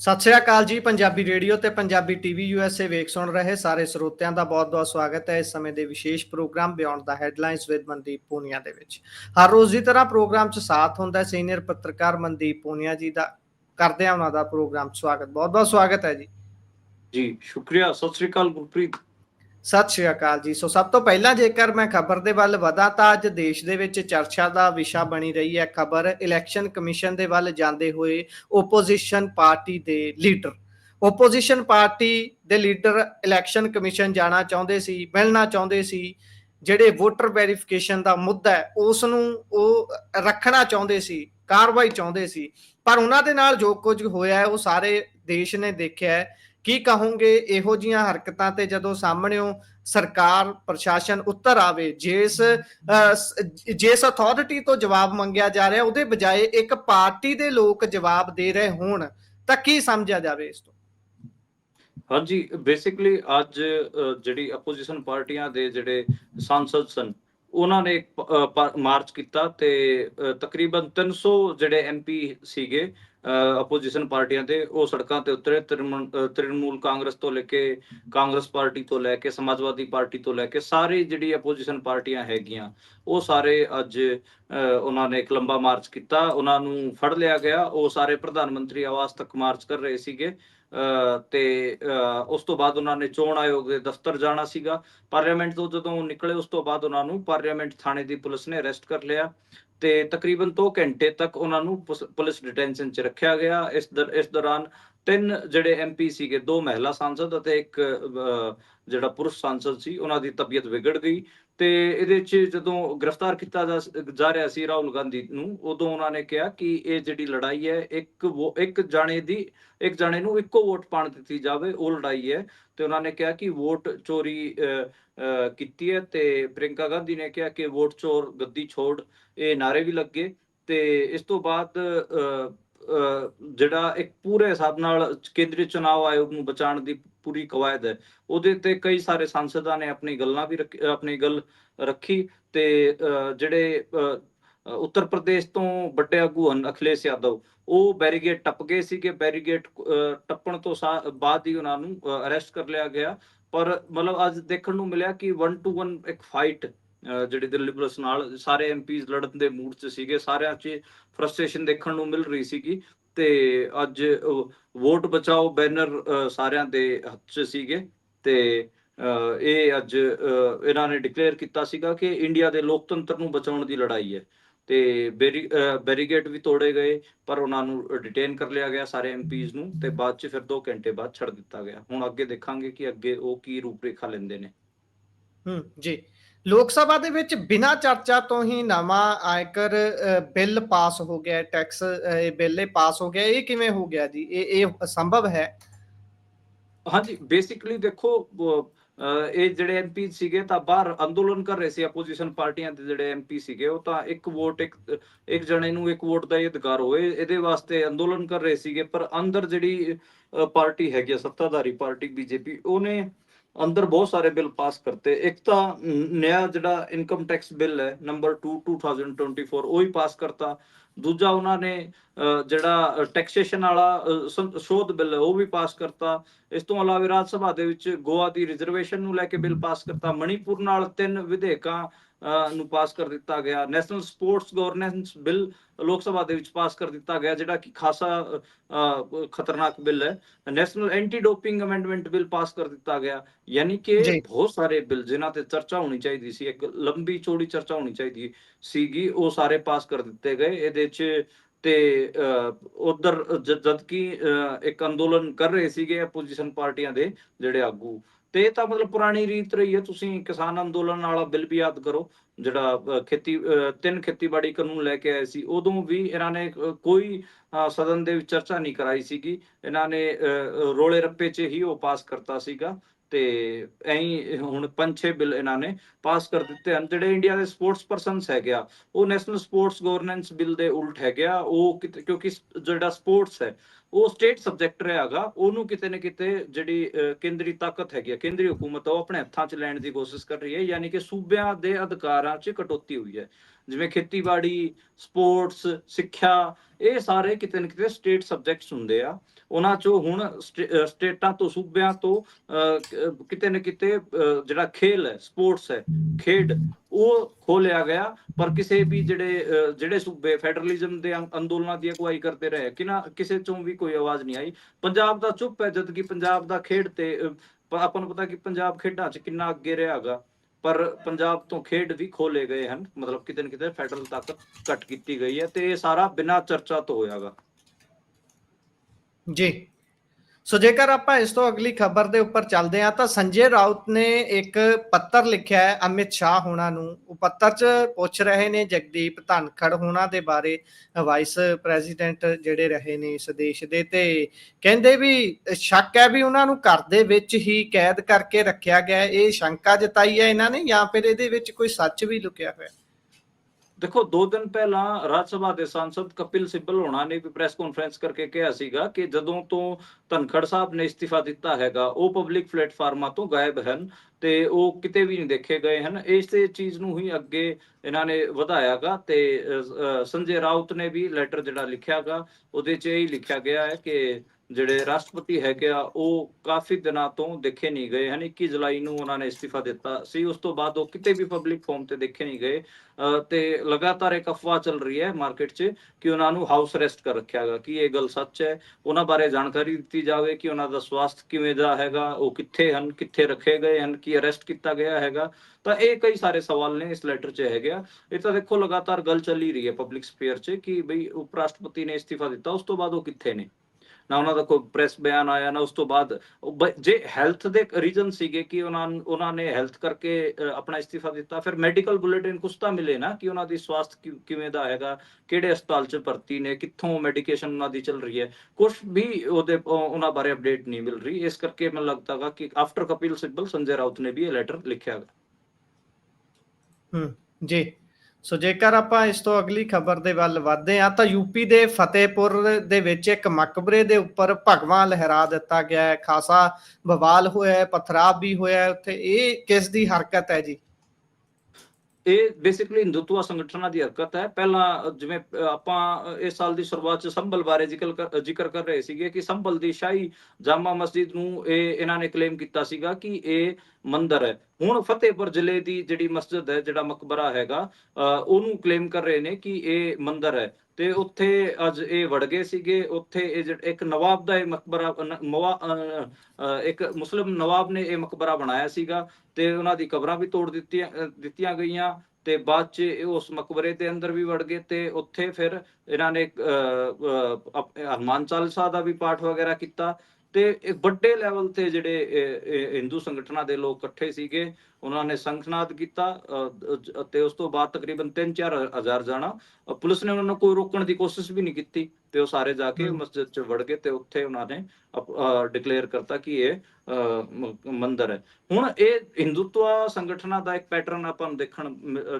ਸਤਿ ਸ਼੍ਰੀ ਅਕਾਲ ਜੀ, ਪੰਜਾਬੀ ਰੇਡੀਓ ਤੇ ਪੰਜਾਬੀ ਟੀਵੀ ਯੂਐਸਏ ਵੇਖ ਸੁਣ ਰਹੇ ਸਾਰੇ ਸਰੋਤਿਆਂ ਦਾ ਬਹੁਤ-ਬਹੁਤ ਸਵਾਗਤ ਹੈ। ਇਸ ਸਮੇਂ ਦੇ ਵਿਸ਼ੇਸ਼ ਪ੍ਰੋਗਰਾਮ ਬਿਯੋਂਡ ਦਾ ਹੈਡਲਾਈਨਸ ਵਿਦ ਮਨਦੀਪ ਪੂਨੀਆ ਦੇ ਵਿੱਚ। ਹਰ ਰੋਜ਼ ਦੀ ਤਰ੍ਹਾਂ ਪ੍ਰੋਗਰਾਮ 'ਚ ਸਾਥ ਹੁੰਦਾ ਹੈ। ਸੀਨੀਅਰ ਪੱਤਰਕਾਰ ਮਨਦੀਪ ਪੂਨੀਆ ਜੀ ਦਾ ਕਰਦੇ ਹਾਂ ਉਹਨਾਂ ਦਾ ਪ੍ਰੋਗਰਾਮ। ਸਵਾਗਤ ਬਹੁਤ-ਬਹੁਤ ਸਵਾਗਤ ਹੈ ਜੀ। ਜੀ, ਸ਼ੁਕਰੀਆ। ਸਤਿ ਸ੍ਰੀ ਅਕਾਲ ਗੁਰਪ੍ਰੀਤ। ਸਤਿ ਸ਼੍ਰੀ ਅਕਾਲ ਜੀ। ਸੋ ਸਭ ਤੋਂ ਪਹਿਲਾਂ ਜੇਕਰ ਮੈਂ ਖਬਰ ਦੇ ਵੱਲ ਵਧਾਂ ਤਾਂ ਅੱਜ ਦੇਸ਼ ਦੇ ਵਿੱਚ ਚਰਚਾ ਦਾ ਵਿਸ਼ਾ ਬਣੀ ਰਹੀ ਹੈ। ਖਬਰ ਇਲੈਕਸ਼ਨ ਕਮਿਸ਼ਨ ਦੇ ਵੱਲ ਜਾਂਦੇ ਹੋਏ ਓਪੋਜੀਸ਼ਨ ਪਾਰਟੀ ਦੇ ਲੀਡਰ। ਓਪੋਜੀਸ਼ਨ ਪਾਰਟੀ ਦੇ ਲੀਡਰ ਇਲੈਕਸ਼ਨ ਕਮਿਸ਼ਨ ਜਾਣਾ ਚਾਹੁੰਦੇ ਸੀ, ਮਿਲਣਾ ਚਾਹੁੰਦੇ ਸੀ। ਜਿਹੜੇ ਵੋਟਰ ਵੈਰੀਫਿਕੇਸ਼ਨ ਦਾ ਮੁੱਦਾ ਹੈ ਉਸ ਨੂੰ ਉਹ ਰੱਖਣਾ ਚਾਹੁੰਦੇ ਸੀ, ਕਾਰਵਾਈ ਚਾਹੁੰਦੇ ਸੀ। ਪਰ ਉਹਨਾਂ ਦੇ ਨਾਲ ਜੋ ਕੁਝ ਹੋਇਆ ਹੈ, ਉਹ ਸਾਰੇ ਦੇਸ਼ ਨੇ ਦੇਖਿਆ ਹੈ ਕੀ ਕਹੋਗੇ? ਇਹੋ ਜੀਆਂ ਹਰਕਤਾਂ ਤੇ ਜਦੋਂ ਸਾਹਮਣੇੋਂ ਸਰਕਾਰ ਪ੍ਰਸ਼ਾਸਨ ਉੱਤਰ ਆਵੇ ਜਿਸ ਜਿਸ ਅਥਾਰਟੀ ਤੋਂ ਜਵਾਬ ਮੰਗਿਆ ਜਾ ਰਿਹਾ ਉਹਦੇ ਬਜਾਏ ਇੱਕ ਪਾਰਟੀ ਦੇ ਲੋਕ ਜਵਾਬ ਦੇ ਰਹੇ ਹੋਣ ਤਾਂ ਕੀ ਸਮਝਿਆ ਜਾਵੇ ਇਸ ਤੋਂ? ਹਾਂਜੀ ਬੇਸਿਕਲੀ ਅੱਜ ਜਿਹੜੀ ਆਪੋਜੀਸ਼ਨ ਪਾਰਟੀਆਂ ਦੇ ਜਿਹੜੇ ਸੰਸਦ ਸਨ ਉਹਨਾਂ ਨੇ ਮਾਰਚ ਕੀਤਾ ਤੇ ਅ, ਤਕਰੀਬਨ 300 ਜਿਹੜੇ ਐਮਪੀ ਸੀਗੇ ਆਪੋਜੀਸ਼ਨ ਪਾਰਟੀਆਂ ਦੇ ਉਹ ਸੜਕਾਂ ਤੇ ਉਤਰੇ ਤ੍ਰਿਣਮੂਲ ਕਾਂਗਰਸ ਤੋਂ ਲੈ ਕੇ ਕਾਂਗਰਸ ਪਾਰਟੀ ਤੋਂ ਲੈ ਕੇ ਸਮਾਜਵਾਦੀ ਪਾਰਟੀ ਤੋਂ ਲੈ ਕੇ ਸਾਰੀ ਜਿਹੜੀ ਆਪੋਜੀਸ਼ਨ ਪਾਰਟੀਆਂ ਹੈਗੀਆਂ ਉਹ ਸਾਰੇ ਅੱਜ ਉਹਨਾਂ ਨੇ ਇੱਕ ਲੰਬਾ ਮਾਰਚ ਕੀਤਾ। ਉਹਨਾਂ ਨੂੰ ਫੜ ਲਿਆ ਗਿਆ। ਉਹ ਸਾਰੇ ਪ੍ਰਧਾਨ ਮੰਤਰੀ ਆਵਾਸ ਤੱਕ ਮਾਰਚ ਕਰ ਰਹੇ ਸੀਗੇ। ਅ, ਤੇ ਅ, ਉਸ ਤੋਂ ਬਾਅਦ ਉਹਨਾਂ ਨੇ ਚੋਣ ਆਯੋਗ ਦੇ ਦਫ਼ਤਰ ਜਾਣਾ ਸੀਗਾ। ਪਾਰਲੀਮੈਂਟ ਤੋਂ ਜਦੋਂ ਨਿਕਲੇ ਉਸ ਤੋਂ ਬਾਅਦ ਉਹਨਾਂ ਨੂੰ ਪਾਰਲੀਮੈਂਟ ਥਾਣੇ ਦੀ ਪੁਲਿਸ ਨੇ ਅਰੈਸਟ ਕਰ ਲਿਆ। ਤੇ ਤਕਰੀਬਨ 2 ਘੰਟੇ ਤੱਕ ਉਹਨਾਂ ਨੂੰ ਪੁਲਿਸ ਡਿਟੈਂਸ਼ਨ 'ਚ ਰੱਖਿਆ ਗਿਆ। ਇਸ ਇਸ ਦੌਰਾਨ ਤਿੰਨ ਜਿਹੜੇ ਐਮਪੀ ਸੀਗੇ, ਦੋ ਮਹਿਲਾ ਸਾਂਸਦ ਅਤੇ ਇੱਕ ਜਿਹੜਾ ਪੁਰਸ਼ ਸਾਂਸਦ ਸੀ, ਉਹਨਾਂ ਦੀ ਤਬੀਅਤ ਵਿਗੜ ਗਈ। ਤੇ ਇਹਦੇ 'ਚ ਜਦੋਂ ਗ੍ਰਿਫਤਾਰ ਕੀਤਾ ਜਾ ਰਿਹਾ ਸੀ ਰਾਹੁਲ ਗਾਂਧੀ ਨੂੰ ਉਦੋਂ ਉਹਨਾਂ ਨੇ ਕਿਹਾ ਕਿ ਇਹ ਜਿਹੜੀ ਲੜਾਈ ਹੈ ਇੱਕ ਇੱਕ ਜਾਣੇ ਦੀ ਇੱਕ ਜਾਣੇ ਨੂੰ ਇੱਕੋ ਵੋਟ ਪਾਣ ਦਿੱਤੀ ਜਾਵੇ ਉਹ ਲੜਾਈ ਹੈ। ਤੇ ਉਹਨਾਂ ਨੇ ਕਿਹਾ ਕਿ ਵੋਟ ਚੋਰੀ ਅ, ਕੀਤੀ ਹੈ ਤੇ ਪ੍ਰਿੰਕਾ ਗਾਂਧੀ ਨੇ ਕਿਹਾ ਕਿ ਵੋਟ ਚੋਰ ਗੱਦੀ ਛੋੜ ਇਹ ਨਾਰੇ ਵੀ ਲੱਗੇ। ਤੇ ਇਸ ਤੋਂ ਬਾਅਦ ਅ, ਜਿਹੜਾ ਇੱਕ ਪੂਰੇ ਹਿਸਾਬ ਨਾਲ ਕੇਂਦਰੀ ਚੁਣਾਵ ਆਯੋਗ ਨੂੰ ਬਚਾਉਣ ਦੀ ਪੂਰੀ ਕਵਾਇਦ ਹੈ। ਉਹਦੇ ਤੇ ਕਈ ਸਾਰੇ ਸੰਸਦਾਂ ਨੇ ਆਪਣੀ ਗੱਲਾਂ ਵੀ ਆਪਣੀ ਗੱਲ ਰੱਖੀ ਤੇ ਜਿਹੜੇ ਅ, ਉੱਤਰ ਪ੍ਰਦੇਸ਼ ਤੋਂ ਵੱਡੇ ਆਗੂ ਹਨ ਅਖਿਲੇਸ਼ ਯਾਦਵ ਉਹ ਬੈਰੀਗੇਡ ਟੱਪ ਗਏ ਸੀਗੇ। ਬੈਰੀਗੇਟ ਅ, ਟੱਪਣ ਤੋਂ ਬਾਅਦ ਹੀ ਉਹਨਾਂ ਨੂੰ ਅਰੈਸਟ ਕਰ ਲਿਆ ਗਿਆ। ਪਰ ਮਤਲਬ ਅੱਜ ਦੇਖਣ ਨੂੰ ਮਿਲਿਆ ਕਿ 1 ਟੂ 1 ਇੱਕ ਫਾਈਟ ਜਿਹੜੀ ਦਿੱਲੀ ਪੁਲਿਸ ਨਾਲ ਸਾਰੇ ਐਮਪੀਜ਼ ਲੜਨ ਦੇ ਮੂਡ 'ਚ ਸੀਗੇ, ਸਾਰਿਆਂ 'ਚ ਫਰਸਟ੍ਰੇਸ਼ਨ ਦੇਖਣ ਨੂੰ ਮਿਲ ਰਹੀ ਸੀਗੀ ਤੇ ਅੱਜ ਵੋਟ ਬਚਾਓ ਬੈਨਰ ਸਾਰਿਆਂ ਦੇ ਹੱਥ 'ਚ ਸੀਗੇ ਤੇ ਇਹ ਅੱਜ ਇਹਨਾਂ ਨੇ ਡਿਕਲੇਅਰ ਕੀਤਾ ਸੀਗਾ ਕਿ ਇੰਡੀਆ ਦੇ ਲੋਕਤੰਤਰ ਨੂੰ ਬਚਾਉਣ ਦੀ ਲੜਾਈ ਹੈ ਤੇ ਬੈਰੀ ਬੈਰੀਗੇਡ ਵੀ ਤੋੜੇ ਗਏ, ਪਰ ਉਹਨਾਂ ਨੂੰ ਡਿਟੇਨ ਕਰ ਲਿਆ ਗਿਆ ਸਾਰੇ ਐਮਪੀਜ਼ ਨੂੰ ਤੇ ਬਾਅਦ 'ਚ ਫਿਰ 2 ਘੰਟੇ ਬਾਅਦ ਛੱਡ ਦਿੱਤਾ ਗਿਆ। ਹੁਣ ਅੱਗੇ ਦੇਖਾਂਗੇ ਕਿ ਅੱਗੇ ਉਹ ਕੀ ਰੂਪਰੇਖਾ ਲੈਂਦੇ ਨੇ। ਹੂੰ, ਜੀ। ਲੋਕ ਸਭਾ ਦੇ ਵਿੱਚ ਬਿਨਾਂ ਚਰਚਾ ਤੋਂ ਹੀ ਨਵਾਂ ਆਇਕਰ ਬਿੱਲ ਪਾਸ ਹੋ ਗਿਆ ਟੈਕਸ ਇਹ ਬਿੱਲ ਪਾਸ ਹੋ ਗਿਆ ਇਹ ਕਿਵੇਂ ਹੋ ਗਿਆ ਜੀ? ਇਹ ਇਹ ਸੰਭਵ ਹੈ। ਹਾਂਜੀ ਬੇਸਿਕਲੀ ਦੇਖੋ ਇਹ ਜਿਹੜੇ ਐਮਪੀ ਸੀਗੇ ਤਾਂ ਬਾਹਰ ਅੰਦੋਲਨ ਕਰ ਰਹੇ ਸੀ ਆਪੋਜੀਸ਼ਨ ਪਾਰਟੀਆਂ ਦੇ ਜਿਹੜੇ ਐਮਪੀ ਸੀਗੇ ਉਹ ਤਾਂ ਇੱਕ ਵੋਟ ਇੱਕ ਇੱਕ ਜਣੇ ਨੂੰ ਇੱਕ ਵੋਟ ਦਾ ਹੀ ਅਧਿਕਾਰ ਹੋਏ ਇਹਦੇ ਵਾਸਤੇ ਅੰਦੋਲਨ ਕਰ ਰਹੇ ਸੀਗੇ ਪਰ ਅੰਦਰ ਜਿਹੜੀ ਪਾਰਟੀ ਹੈਗੀ ਆ, ਸੱਤਾਧਾਰੀ ਪਾਰਟੀ ਬੀਜੇਪੀ ਉਹਨੇ ਅੰਦਰ ਬਹੁਤ ਸਾਰੇ ਬਿੱਲ ਪਾਸ ਕਰਤੇ। ਇੱਕ ਤਾਂ ਨ- ਜਿਹੜਾ ਇਨਕਮ ਟੈਕਸ ਬਿੱਲ ਹੈ ਨੰਬਰ 2 2024 ਉਹ ਹੀ ਪਾਸ ਕਰਤਾ। ਦੂਜਾ ਉਹਨਾਂ ਨੇ ਜਿਹੜਾ ਟੈਕਸੇਸ਼ਨ ਵਾਲਾ ਸੋਧ ਬਿੱਲ ਉਹ ਵੀ ਪਾਸ ਕਰਤਾ। ਇਸ ਤੋਂ ਇਲਾਵਾ ਰਾਜ ਸਭਾ ਦੇ ਵਿੱਚ ਗੋਆ ਦੀ ਰਿਜ਼ਰਵੇਸ਼ਨ ਨੂੰ ਲੈ ਕੇ ਬਿੱਲ ਪਾਸ ਕਰਤਾ। ਮਣੀਪੁਰ ਨਾਲ ਤਿੰਨ ਵਿਧੇਇਕਾਂ ਨੂੰ ਪਾਸ ਕਰ ਦਿੱਤਾ ਗਿਆ। ਨੈਸ਼ਨਲ ਸਪੋਰਟਸ ਗਵਰਨੈਂਸ ਬਿੱਲ ਲੋਕ ਸਭਾ ਦੇ ਵਿੱਚ ਪਾਸ ਕਰ ਦਿੱਤਾ ਗਿਆ ਜਿਹੜਾ ਕਿ ਖਾਸਾ ਖਤਰਨਾਕ ਬਿੱਲ ਹੈ। National anti doping amendment bill pass ਕਰ ਦਿੱਤਾ ਗਿਆ। ਯਾਨੀ ਕਿ। ਬਹੁਤ ਸਾਰੇ ਬਿੱਲ ਜਿਨ੍ਹਾਂ ਤੇ ਚਰਚਾ ਹੋਣੀ ਚਾਹੀਦੀ ਸੀ ਇੱਕ ਲੰਬੀ ਚੌੜੀ ਚਰਚਾ ਹੋਣੀ ਚਾਹੀਦੀ ਸੀਗੀ ਉਹ ਸਾਰੇ ਪਾਸ ਕਰ ਦਿੱਤੇ ਗਏ। ਇਹਦੇ 'ਚ ਤੇ ਉਧਰ ਜਦ ਕਿ ਇੱਕ ਅੰਦੋਲਨ ਕਰ ਰਹੇ ਸੀਗੇ ਆਪੋਜੀਸ਼ਨ ਪਾਰਟੀਆਂ ਦੇ ਜਿਹੜੇ ਆਗੂ। ਤੇ ਇਹ ਤਾਂ ਮਤਲਬ ਪੁਰਾਣੀ ਰੀਤ ਰਹੀ ਹੈ ਤੁਸੀਂ ਕਿਸਾਨ ਅੰਦੋਲਨ ਵਾਲਾ ਬਿੱਲ ਵੀ ਯਾਦ ਕਰੋ ਜਿਹੜਾ ਖੇਤੀ ਤਿੰਨ ਖੇਤੀਬਾੜੀ ਕਾਨੂੰਨ ਲੈ ਕੇ ਆਏ ਸੀ ਉਦੋਂ ਵੀ ਇਹਨਾਂ ਨੇ ਕੋਈ ਸਦਨ ਦੇ ਵਿੱਚ ਚਰਚਾ ਨਹੀਂ ਕਰਾਈ ਸੀਗੀ। ਇਹਨਾਂ ਨੇ ਅਹ, ਰੋਲੇ ਰੱਪੇ 'ਚ ਹੀ ਉਹ ਪਾਸ ਕਰਤਾ ਸੀਗਾ। ਤੇ ਐਂ ਹੁਣ ਪੰਜ ਛੇ ਬਿੱਲ ਇਹਨਾਂ ਨੇ ਪਾਸ ਕਰ ਦਿੱਤੇ ਹਨ। ਜਿਹੜੇ ਇੰਡੀਆ ਦੇ ਸਪੋਰਟਸ ਪਰਸਨਸ ਹੈਗੇ ਆ, ਉਹ ਨੈਸ਼ਨਲ ਸਪੋਰਟਸ ਗਵਰਨੈਂਸ ਬਿੱਲ ਦੇ ਉਲਟ ਹੈਗੇ ਆ। ਉਹ ਕਿਉਂਕਿ ਜਿਹੜਾ ਸਪੋਰਟਸ ਹੈ, ਉਹ ਸਟੇਟ ਸਬਜੈਕਟ ਰਿਹਾਗਾ ਉਹਨੂੰ ਕਿਤੇ ਨਾ ਕਿਤੇ ਜਿਹੜੀ ਕੇਂਦਰੀ ਤਾਕਤ ਹੈਗੀ ਆ, ਕੇਂਦਰੀ ਹਕੂਮਤ ਉਹ ਆਪਣੇ ਹੱਥਾਂ 'ਚ ਲੈਣ ਦੀ ਕੋਸ਼ਿਸ਼ ਕਰ ਰਹੀ ਹੈ। ਯਾਨੀ ਕਿ ਸੂਬਿਆਂ ਦੇ ਅਧਿਕਾਰਾਂ 'ਚ ਕਟੌਤੀ ਹੋਈ ਹੈ। ਜਿਵੇਂ ਖੇਤੀਬਾੜੀ ਸਪੋਰਟਸ ਸਿੱਖਿਆ, ਇਹ ਸਾਰੇ ਕਿਤੇ ਨਾ ਕਿਤੇ ਸਟੇਟ ਸਬਜੈਕਟਸ ਹੁੰਦੇ ਆ। ਉਹਨਾਂ ਚੋਂ ਹੁਣ ਸਟੇਟਾਂ ਤੋਂ, ਸੂਬਿਆਂ ਤੋਂ ਕਿਤੇ ਨਾ ਕਿਤੇ ਜਿਹੜਾ ਖੇਲ ਹੈ, ਸਪੋਰਟਸ ਹੈ, ਖੇਡ, ਉਹ ਖੋਲਿਆ ਗਿਆ। ਪਰ ਕਿਸੇ ਵੀ ਜਿਹੜੇ ਜਿਹੜੇ ਸੂਬੇ ਫੈਡਰਲਿਜ਼ਮ ਦੇ ਅੰਦੋਲਨਾਂ ਦੀ ਅਗਵਾਈ ਕਰਦੇ ਰਹੇ ਕਿਨਾ ਕਿਸੇ ਚੋਂ ਵੀ ਕੋਈ ਆਵਾਜ਼ ਨਹੀਂ ਆਈ। ਪੰਜਾਬ ਦਾ ਚੁੱਪ ਹੈ ਜਦ ਕਿ ਪੰਜਾਬ ਦਾ ਖੇਡ ਤੇ ਆਪਾਂ ਨੂੰ ਪਤਾ ਕਿ ਪੰਜਾਬ ਖੇਡਾਂ 'ਚ ਕਿੰਨਾ ਅੱਗੇ ਰਿਹਾਗਾ ਪਰ ਪੰਜਾਬ ਤੋਂ ਖੇਡ ਵੀ ਖੋਲੇ ਗਏ ਹਨ, ਮਤਲਬ ਕਿਤੇ ਨਾ ਕਿਤੇ ਫੈਡਰਲ ਤਾਕਤ ਘਟ ਕੀਤੀ ਗਈ ਹੈ ਤੇ ਇਹ ਸਾਰਾ ਬਿਨਾਂ ਚਰਚਾ ਤੋਂ ਹੋਇਆਗਾ ਜੀ। ਸੋ ਜੇਕਰ ਆਪਾਂ ਇਸ ਤੋਂ ਅਗਲੀ ਖਬਰ ਦੇ ਉੱਪਰ ਚੱਲਦੇ ਹਾਂ ਤਾਂ ਸੰਜੇ ਰਾਉਤ ਨੇ ਇੱਕ ਪੱਤਰ ਲਿਖਿਆ ਹੈ ਅਮਿਤ ਸ਼ਾਹ ਹੋਣਾ ਨੂੰ। ਉਹ ਪੱਤਰ 'ਚ ਪੁੱਛ ਰਹੇ ਨੇ ਜਗਦੀਪ ਧਨਖੜ ਹੋਣਾ ਦੇ ਬਾਰੇ, ਵਾਈਸ ਪ੍ਰੈਜ਼ੀਡੈਂਟ ਜਿਹੜੇ ਰਹੇ ਨੇ ਇਸ ਦੇਸ਼ ਦੇ ਤੇ ਕਹਿੰਦੇ ਵੀ ਸ਼ੱਕ ਹੈ ਵੀ ਉਹਨਾਂ ਨੂੰ ਘਰ ਦੇ ਵਿੱਚ ਹੀ ਕੈਦ ਕਰਕੇ ਰੱਖਿਆ ਗਿਆ ਇਹ ਸ਼ੰਕਾ ਜਤਾਈ ਹੈ ਇਹਨਾਂ ਨੇ ਜਾਂ ਫਿਰ ਇਹਦੇ ਵਿੱਚ ਕੋਈ ਸੱਚ ਵੀ ਲੁਕਿਆ ਹੋਇਆ? ਦੇਖੋ, ਦੋ ਦਿਨ ਪਹਿਲਾਂ ਰਾਜ ਸਭਾ ਦੇ ਸੰਸਦ ਕਪਿਲ ਸਿੱਬਲ ਹੋਣਾ ਨੇ ਵੀ ਪ੍ਰੈਸ ਕਾਨਫਰੰਸ ਕਰਕੇ ਕਿਹਾ ਸੀਗਾ ਕਿ ਜਦੋਂ ਤੋਂ ਧਨਖੜ ਸਾਹਿਬ ਨੇ ਅਸਤੀਫਾ ਦਿੱਤਾ ਹੈਗਾ, ਉਹ ਪਬਲਿਕ ਪਲੇਟਫਾਰਮਾਂ ਤੋਂ ਗਾਇਬ ਹਨ ਤੇ ਉਹ ਕਿਤੇ ਵੀ ਨਹੀਂ ਦੇਖੇ ਗਏ ਹਨ। ਇਸੇ ਚੀਜ਼ ਨੂੰ ਹੀ ਅੱਗੇ ਇਹਨਾਂ ਨੇ ਵਧਾਇਆਗਾ ਤੇ ਸੰਜੇ ਰਾਉਤ ਨੇ ਵੀ ਲੈਟਰ ਜਿਹੜਾ ਲਿਖਿਆਗਾ, ਉਹਦੇ 'ਚ ਇਹ ਹੀ ਲਿਖਿਆ ਗਿਆ ਹੈ ਕਿ ਜਿਹੜੇ ਰਾਸ਼ਟਰਪਤੀ ਹੈਗੇ ਆ, ਉਹ ਕਾਫੀ ਦਿਨਾਂ ਤੋਂ ਦੇਖੇ ਨਹੀਂ ਗਏ। ਹਨ 21 ਜੁਲਾਈ ਨੂੰ ਉਹਨਾਂ ਨੇ ਅਸਤੀਫਾ ਦਿੱਤਾ ਸੀ। ਉਸ ਤੋਂ ਬਾਅਦ ਉਹ ਕਿਤੇ ਵੀ ਪਬਲਿਕ ਫੋਰਮ ਤੇ ਦੇਖੇ ਨਹੀਂ ਗਏ। ਤੇ ਲਗਾਤਾਰ ਇੱਕ ਅਫਵਾਹ ਚੱਲ ਰਹੀ ਹੈ ਮਾਰਕੀਟ 'ਚ ਕਿ ਉਹਨਾਂ ਨੂੰ ਹਾਊਸ ਅਰੈਸਟ ਕਰ ਰੱਖਿਆ ਗਿਆ। ਕਿ ਇਹ ਗੱਲ ਸੱਚ ਹੈ? ਉਹਨਾਂ ਬਾਰੇ ਜਾਣਕਾਰੀ ਦਿੱਤੀ ਜਾਵੇ ਕਿ ਉਹਨਾਂ ਦਾ ਸਵਾਸਥ ਕਿਵੇਂ ਦਾ ਹੈਗਾ, ਉਹ ਕਿੱਥੇ ਹਨ, ਕਿੱਥੇ ਰੱਖੇ ਗਏ ਹਨ, ਕਿ ਅਰੈਸਟ ਕੀਤਾ ਗਿਆ ਹੈਗਾ। ਤਾਂ ਇਹ ਕਈ ਸਾਰੇ ਸਵਾਲ ਨੇ ਇਸ ਲੈਟਰ 'ਚ ਹੈਗੇ ਆ। ਇਹ ਤਾਂ ਦੇਖੋ ਲਗਾਤਾਰ ਗੱਲ ਚੱਲੀ ਰਹੀ ਹੈ ਪਬਲਿਕ ਸਪੇਅਰ 'ਚ ਕਿ ਬਈ ਉਪ ਰਾਸ਼ਟਰਪਤੀ ਨੇ ਅਸਤੀਫਾ ਦਿੱਤਾ, ਉਸ ਤੋਂ ਬਾਅਦ ਉਹ ਕਿੱਥੇ ਨੇ? ਨਾ ਉਹਨਾਂ ਦਾ ਕੋਈ ਪ੍ਰੈਸ ਬਿਆਨ ਆਇਆ, ਨਾ ਉਸ ਤੋਂ ਬਾਅਦ ਜੇ ਹੈਲਥ ਦੇ ਰੀਜ਼ਨ ਸੀਗੇ ਕਿ ਉਹਨਾਂ ਉਹਨਾਂ ਨੇ ਹੈਲਥ ਕਰਕੇ ਆਪਣਾ ਅਸਤੀਫਾ ਦਿੱਤਾ, ਫਿਰ ਮੈਡੀਕਲ ਬੁਲੇਟਿਨ ਕੁਛ ਤਾਂ ਮਿਲੇ ਨਾ ਕਿ ਉਹਨਾਂ ਦੀ ਸਵਾਸਥ ਕਿਵੇਂ ਦਾ ਹੈਗਾ, ਕਿਹੜੇ ਹਸਪਤਾਲ 'ਚ ਭਰਤੀ ਨੇ, ਕਿੱਥੋਂ ਮੈਡੀਕੇਸ਼ਨ ਉਹਨਾਂ ਦੀ ਚੱਲ ਰਹੀ ਹੈ ਕੁਝ ਵੀ ਉਹਦੇ ਉਹਨਾਂ ਬਾਰੇ ਅਪਡੇਟ ਨਹੀਂ ਮਿਲ ਰਹੀ, ਇਸ ਕਰਕੇ ਮੈਨੂੰ ਲੱਗਦਾਗਾ ਕਿ ਆਫਟਰ ਕਪਿਲ ਸਿੱਬਲ, ਸੰਜੇ ਰਾਉਤ ਨੇ ਵੀ ਇਹ ਲੈਟਰ ਲਿਖਿਆ ਗਾ। ਹੂੰ, ਜੀ ਸੋ ਜੇਕਰ ਆਪਾਂ ਇਸ ਤੋਂ ਅਗਲੀ ਖਬਰ ਦੇ ਵੱਲ ਵਧਦੇ ਹਾਂ, ਤਾਂ ਯੂਪੀ ਦੇ ਫਤਿਹਪੁਰ ਦੇ ਵਿੱਚ ਇੱਕ ਮਕਬਰੇ ਦੇ ਉੱਪਰ ਭਗਵਾਂ ਲਹਿਰਾ ਦਿੱਤਾ ਗਿਆ ਹੈ। ਖਾਸਾ ਬਵਾਲ ਹੋਇਆ ਹੈ, ਪਥਰਾਵ ਵੀ ਹੋਇਆ ਹੈ। ਉੱਥੇ ਇਹ ਕਿਸ ਦੀ ਹਰਕਤ ਹੈ ਜੀ? ਇਹ ਬੇਸਿਕਲੀ ਹਿੰਦੂਤਵਾ ਸੰਗਠਨਾਂ ਦੀ ਹਰਕਤ ਹੈ। ਪਹਿਲਾਂ ਜਿਵੇਂ ਆਪਾਂ ਇਸ ਸਾਲ ਦੀ ਸ਼ੁਰੂਆਤ ਚ ਸੰਭਲ ਬਾਰੇ ਜ਼ਿਕਰ ਜ਼ਿਕਰ ਕਰ ਰਹੇ ਸੀਗੇ ਕਿ ਸੰਭਲ ਦੀ ਸ਼ਾਹੀ ਜਾਮਾ ਮਸਜਿਦ ਨੂੰ ਇਹ, ਇਹਨਾਂ ਨੇ ਕਲੇਮ ਕੀਤਾ ਸੀਗਾ ਕਿ ਇਹ ਮੰਦਿਰ ਹੈ। ਹੁਣ ਫਤਿਹਪੁਰ ਜ਼ਿਲ੍ਹੇ ਦੀ ਜਿਹੜੀ ਮਸਜਿਦ ਹੈ ਜਿਹੜਾ ਮਕਬਰਾ ਹੈਗਾ ਅ, ਉਹਨੂੰ ਕਲੇਮ ਕਰ ਰਹੇ ਨੇ ਕਿ ਇਹ ਮੰਦਰ ਹੈ। ਤੇ ਉੱਥੇ ਅੱਜ ਇਹ ਵੜ ਗਏ ਸੀਗੇ। ਉੱਥੇ ਇਹ ਇੱਕ ਨਵਾਬ ਦਾ ਇਹ ਮਕਬਰਾ ਇੱਕ ਮੁਸਲਿਮ ਨਵਾਬ ਨੇ ਇਹ ਮਕਬਰਾ ਬਣਾਇਆ ਸੀਗਾ ਤੇ ਉਹਨਾਂ ਦੀ ਕਬਰਾਂ ਵੀ ਤੋੜ ਦਿੱਤੀਆਂ ਦਿੱਤੀਆਂ ਗਈਆਂ ਤੇ ਬਾਅਦ ਚ ਇਹ ਉਸ ਮਕਬਰੇ ਦੇ ਅੰਦਰ ਵੀ ਵੜ ਗਏ ਤੇ ਉੱਥੇ ਫਿਰ ਇਹਨਾਂ ਨੇ ਅ, ਅ, ਅਪ- ਚਾਲੀਸਾ ਦਾ ਵੀ ਪਾਠ ਵਗੈਰਾ ਕੀਤਾ। ਤੇ ਇੱਕ ਵੱਡੇ ਲੈਵਲ ਤੇ ਜਿਹੜੇ ਹਿੰਦੂ ਸੰਗਠਨਾਂ ਦੇ ਲੋਕ ਇਕੱਠੇ ਸੀਗੇ ਉਹਨਾਂ ਨੇ ਸੰਖਨਾਦ ਕੀਤਾ ਤੇ ਉਸ ਤੋਂ ਬਾਅਦ ਤਕਰੀਬਨ 3-4 ਹਜ਼ਾਰ ਜਾਣਾ ਅ, ਪੁਲਿਸ ਨੇ ਉਹਨਾਂ ਨੂੰ ਕੋਈ ਰੋਕਣ ਦੀ ਕੋਸ਼ਿਸ਼ ਵੀ ਨਹੀਂ ਕੀਤੀ ਤੇ ਉਹ ਸਾਰੇ ਜਾ ਕੇ। ਮਸਜਿਦ ਚ ਵੜ ਗਏ ਤੇ ਉੱਥੇ ਉਹਨਾਂ ਨੇ ਡਿਕਲੇਅਰ ਕਰਤਾ ਕਿ ਇਹ ਮੰਦਿਰ ਹੈ ਹੁਣ ਇਹ ਹਿੰਦੂਤਵਾ ਸੰਗਠਨਾਂ ਦਾ ਇੱਕ ਪੈਟਰਨ ਆਪਾਂ ਨੂੰ ਦੇਖਣ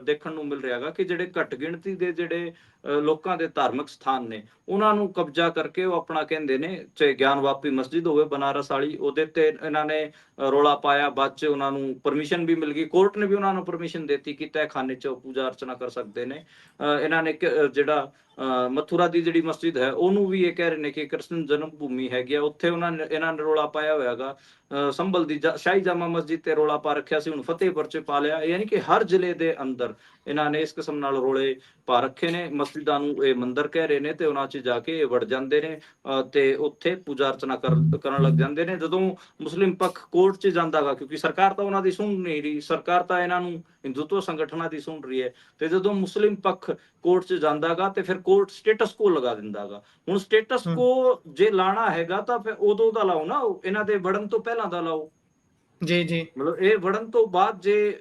ਦੇਖਣ ਨੂੰ ਮਿਲ ਰਿਹਾਗਾ ਕਿ ਜਿਹੜੇ ਘੱਟ ਗਿਣਤੀ ਦੇ ਜਿਹੜੇ ਲੋਕਾਂ ਦੇ ਧਾਰਮਿਕ ਸਥਾਨ ਨੇ ਉਹਨਾਂ ਨੂੰ ਕਬਜ਼ਾ ਕਰਕੇ ਉਹ ਆਪਣਾ ਕਹਿੰਦੇ ਨੇ ਚਾਹੇ ਗਿਆਨਵਾਪੀ ਮਸਜਿਦ ਹੋਵੇ ਬਨਾਰਸ ਵਾਲੀ ਉਹਦੇ ਤੇ ਇਹਨਾਂ ਨੇ ਰੌਲਾ ਪਾਇਆ ਬਾਅਦ ਚ ਉਹਨਾਂ ਨੂੰ ਪਰਮਿਸ਼ਨ ਵੀ ਮਿਲ ਗਈ। ਕੋਰਟ ਨੇ ਵੀ ਉਹਨਾਂ ਨੂੰ ਪਰਮਿਸ਼ਨ ਦਿੱਤੀ ਕਿ ਤਹਿਖਾਨੇ ਚ ਪੂਜਾ ਅਰਚਨਾ ਕਰ ਸਕਦੇ ਨੇ। ਅ, ਇਹਨਾਂ ਨੇ ਜਿਹੜਾ ਮਥੁਰਾ ਦੀ ਜਿਹੜੀ ਮਸਜਿਦ ਹੈ, ਉਹਨੂੰ ਵੀ ਇਹ ਕਹਿ ਰਹੇ ਨੇ ਕਿ ਕ੍ਰਿਸ਼ਨ ਜਨਮ ਭੂਮੀ ਹੈਗੀ ਆ। ਉੱਥੇ ਉਹਨਾਂ ਨੇ, ਇਹਨਾਂ ਨੇ ਰੌਲਾ ਪਾਇਆ ਹੋਇਆਗਾ ਸੰਭਲ ਦੀ ਸ਼ਾਹੀ ਜਾਮਾ ਮਸਜਿਦ ਤੇ ਰੌਲਾ ਪਾ ਰੱਖਿਆ ਸੀ, ਹੁਣ ਫਤਿਹਪੁਰ ਚ ਪਾ ਲਿਆ। ਯਾਨੀ ਕਿ ਹਰ ਜ਼ਿਲ੍ਹੇ ਦੇ ਅੰਦਰ ਇਹਨਾਂ ਨੇ ਇਸ ਕਿਸਮ ਨਾਲ ਰੌਲੇ ਪਾ ਰੱਖੇ ਨੇ। ਮਸਜਿਦਾਂ ਨੂੰ ਇਹ ਮੰਦਿਰ ਕਹਿ ਰਹੇ ਨੇ ਤੇ ਉਹਨਾਂ 'ਚ ਜਾ ਕੇ ਇਹ ਵੜ ਜਾਂਦੇ ਨੇ ਤੇ ਉੱਥੇ ਪੂਜਾ ਅਰਚਨਾ ਕਰ- ਕਰਨ ਲੱਗ ਜਾਂਦੇ ਨੇ। ਜਦੋਂ ਮੁਸਲਿਮ ਪੱਖ ਕੋਰਟ 'ਚ ਜਾਂਦਾਗਾ ਕਿਉਂਕਿ ਸਰਕਾਰ ਤਾਂ ਉਹਨਾਂ ਦੀ ਸੁਣ ਨਹੀਂ ਰਹੀ, ਸਰਕਾਰ ਤਾਂ ਇਹਨਾਂ ਨੂੰ ਹਿੰਦੂਤਵ ਸੰਗਠਨਾਂ ਦੀ ਸੁਣ ਰਹੀ ਹੈ। ਤੇ ਜਦੋਂ ਮੁਸਲਿਮ ਪੱਖ ਕੋਰਟ 'ਚ ਜਾਂਦਾਗਾ ਤੇ ਫਿਰ ਕੋਰਟ ਸਟੇਟਸ ਕੋ ਲਗਾ ਦਿੰਦਾਗਾ। ਹੁਣ ਸਟੇਟਸ। ਕੋ ਜੇ ਲਾਣਾ ਹੈਗਾ ਤਾਂ ਫਿਰ ਉਦੋਂ ਦਾ ਲਾਓ ਨਾ ਇਹਨਾਂ ਦੇ ਵੜਨ ਤੋਂ ਪਹਿਲਾਂ ਦਾ ਲਾਓ। ਜੀ ਜੀ। ਮਤਲਬ ਇਹ ਵੜਨ ਤੋਂ ਬਾਅਦ ਜੇ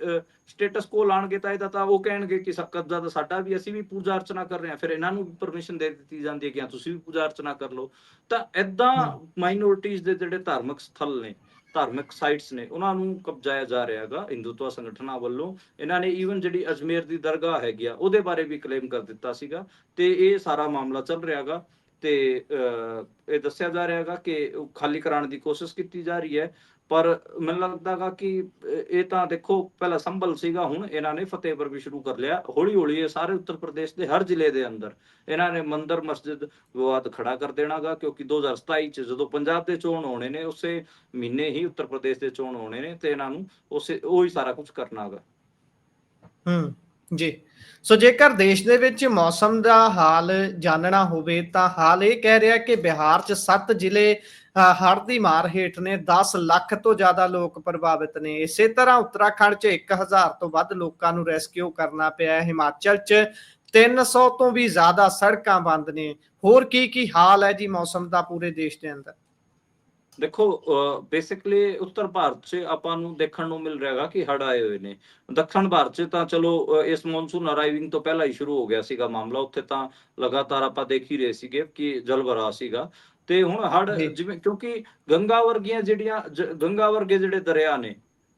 ਸਟੇਟਸ ਕੋ ਲਾਣਗੇ ਤਾਂ ਇਹਦਾ ਤਾਂ ਉਹ ਕਹਿਣਗੇ ਕਿ ਸਾ- ਕਬਜ਼ਾ ਤਾਂ ਸਾਡਾ ਵੀ ਅਸੀਂ ਵੀ ਪੂਜਾ ਅਰਚਨਾ ਕਰ ਰਹੇ ਹਾਂ। ਫਿਰ ਇਹਨਾਂ ਨੂੰ ਵੀ ਪਰਮਿਸ਼ਨ ਦੇ ਦਿੱਤੀ ਜਾਂਦੀ ਹੈ ਕਿ ਤੁਸੀਂ ਵੀ ਪੂਜਾ ਅਰਚਨਾ ਕਰ ਲਓ। ਤਾਂ ਐਦਾਂ। ਮਾਈਨੋਰਿਟੀਜ਼ ਦੇ ਜਿਹੜੇ ਧਾਰਮਿਕ ਸਥਲ ਨੇ ਧਾਰਮਿਕ ਸਾਈਟਸ ਨੇ ਉਹਨਾਂ ਨੂੰ ਕਬਜ਼ਾਇਆ ਜਾ ਰਿਹਾ ਹੈਗਾ ਹਿੰਦੂਤਵਾ ਸੰਗਠਨਾਂ ਵੱਲੋਂ। ਇਹਨਾਂ ਨੇ ਈਵਨ ਜਿਹੜੀ ਅਜਮੇਰ ਦੀ ਦਰਗਾਹ ਹੈਗੀ ਆ ਉਹਦੇ ਬਾਰੇ ਵੀ ਕਲੇਮ ਕਰ ਦਿੱਤਾ ਸੀਗਾ ਤੇ ਇਹ ਸਾਰਾ ਮਾਮਲਾ ਚੱਲ ਰਿਹਾ ਹੈਗਾ ਤੇ ਅਹ, ਇਹ ਦੱਸਿਆ ਜਾ ਰਿਹਾ ਹੈਗਾ ਕਿ ਉਹ ਖਾਲੀ ਕਰਾਉਣ ਦੀ ਕੋਸ਼ਿਸ਼ ਕੀਤੀ ਜਾ ਰਹੀ ਹੈ। ਪਰ ਮੈਨੂੰ ਲੱਗਦਾਗਾ ਕਿ ਇਹ ਤਾਂ ਦੇਖੋ, ਪਹਿਲਾਂ ਸੰਭਲ ਸੀਗਾ, ਹੁਣ ਇਹਨਾਂ ਨੇ ਫਤਿਹਪੁਰ ਵੀ ਸ਼ੁਰੂ ਕਰ ਲਿਆ। ਹੌਲੀ ਹੌਲੀ ਇਹ ਸਾਰੇ ਉੱਤਰ ਪ੍ਰਦੇਸ਼ ਦੇ ਹਰ ਜ਼ਿਲ੍ਹੇ ਦੇ ਅੰਦਰ ਇਹਨਾਂ ਨੇ ਮੰਦਰ, ਮਸਜਿਦ ਵਿਵਾਦ ਖੜਾ ਕਰ ਦੇਣਾਗਾ, ਕਿਉਂਕਿ 2027 ਚ ਜਦੋਂ ਪੰਜਾਬ ਦੇ ਚੋਣ ਹੋਣੇ ਨੇ, ਉਸੇ ਮਹੀਨੇ ਹੀ ਉੱਤਰ ਪ੍ਰਦੇਸ਼ ਦੇ ਚੋਣ ਹੋਣੇ ਨੇ, ਤੇ ਇਹਨਾਂ ਨੂੰ ਉਸੇ ਉਹ ਹੀ ਸਾਰਾ ਕੁਝ ਕਰਨਾਗਾ। ਹੂੰ। ਜੀ। ਸੋ ਜੇਕਰ ਦੇਸ਼ ਦੇ ਵਿੱਚ ਮੌਸਮ ਦਾ ਹਾਲ ਜਾਣਨਾ ਹੋਵੇ ਤਾਂ ਹਾਲ ਇਹ ਕਹਿ ਰਿਹਾ ਕਿ ਬਿਹਾਰ 'ਚ 7 ਜ਼ਿਲ੍ਹੇ ਹੜ੍ਹ ਦੀ ਮਾਰ ਹੇਠ ਨੇ 10 ਲੱਖ ਤੋਂ ਜ਼ਿਆਦਾ ਲੋਕ ਪ੍ਰਭਾਵਿਤ ਨੇ। ਇਸੇ ਤਰ੍ਹਾਂ ਉੱਤਰਾਖੰਡ 'ਚ 1000 ਤੋਂ ਵੱਧ ਲੋਕਾਂ ਨੂੰ ਰੈਸਕਿਊ ਕਰਨਾ ਪਿਆ ਹੈ। ਹਿਮਾਚਲ 'ਚ 300 ਤੋਂ ਵੀ ਜ਼ਿਆਦਾ ਸੜਕਾਂ ਬੰਦ ਨੇ। ਹੋਰ ਕੀ ਕੀ ਹਾਲ ਹੈ ਜੀ ਮੌਸਮ ਦਾ ਪੂਰੇ ਦੇਸ਼ ਦੇ ਅੰਦਰ? ਦੇਖੋ ਬੇਸਿਕਲੀ ਉੱਤਰ ਭਾਰਤ 'ਚ ਆਪਾਂ ਨੂੰ ਦੇਖਣ ਨੂੰ ਮਿਲ ਰਿਹਾਗਾ ਕਿ ਹੜ੍ਹ ਆਏ ਹੋਏ ਨੇ ਦੱਖਣ ਭਾਰਤ 'ਚ ਤਾਂ ਚਲੋ ਇਸ ਮੌਨਸੂਨ ਅਰਾਈਵਿੰਗ ਤੋਂ ਪਹਿਲਾਂ ਹੀ ਸ਼ੁਰੂ ਹੋ ਗਿਆ ਸੀਗਾ ਮਾਮਲਾ ਉੱਥੇ ਤਾਂ ਲਗਾਤਾਰ ਆਪਾਂ ਦੇਖ ਹੀ ਰਹੇ ਸੀਗੇ ਕਿ ਜਲ ਭਰਾ ਸੀਗਾ ਤੇ ਹੁਣ ਹੜ੍ਹ ਜੀ। ਜਿਵੇਂ ਕਿਉਂਕਿ ਗੰਗਾ ਵਰਗੀਆਂ ਜਿਹੜੀਆਂ ਗੰਗਾ ਵਰਗੇ ਜਿਹੜੇ ਦਰਿਆ ਨੇ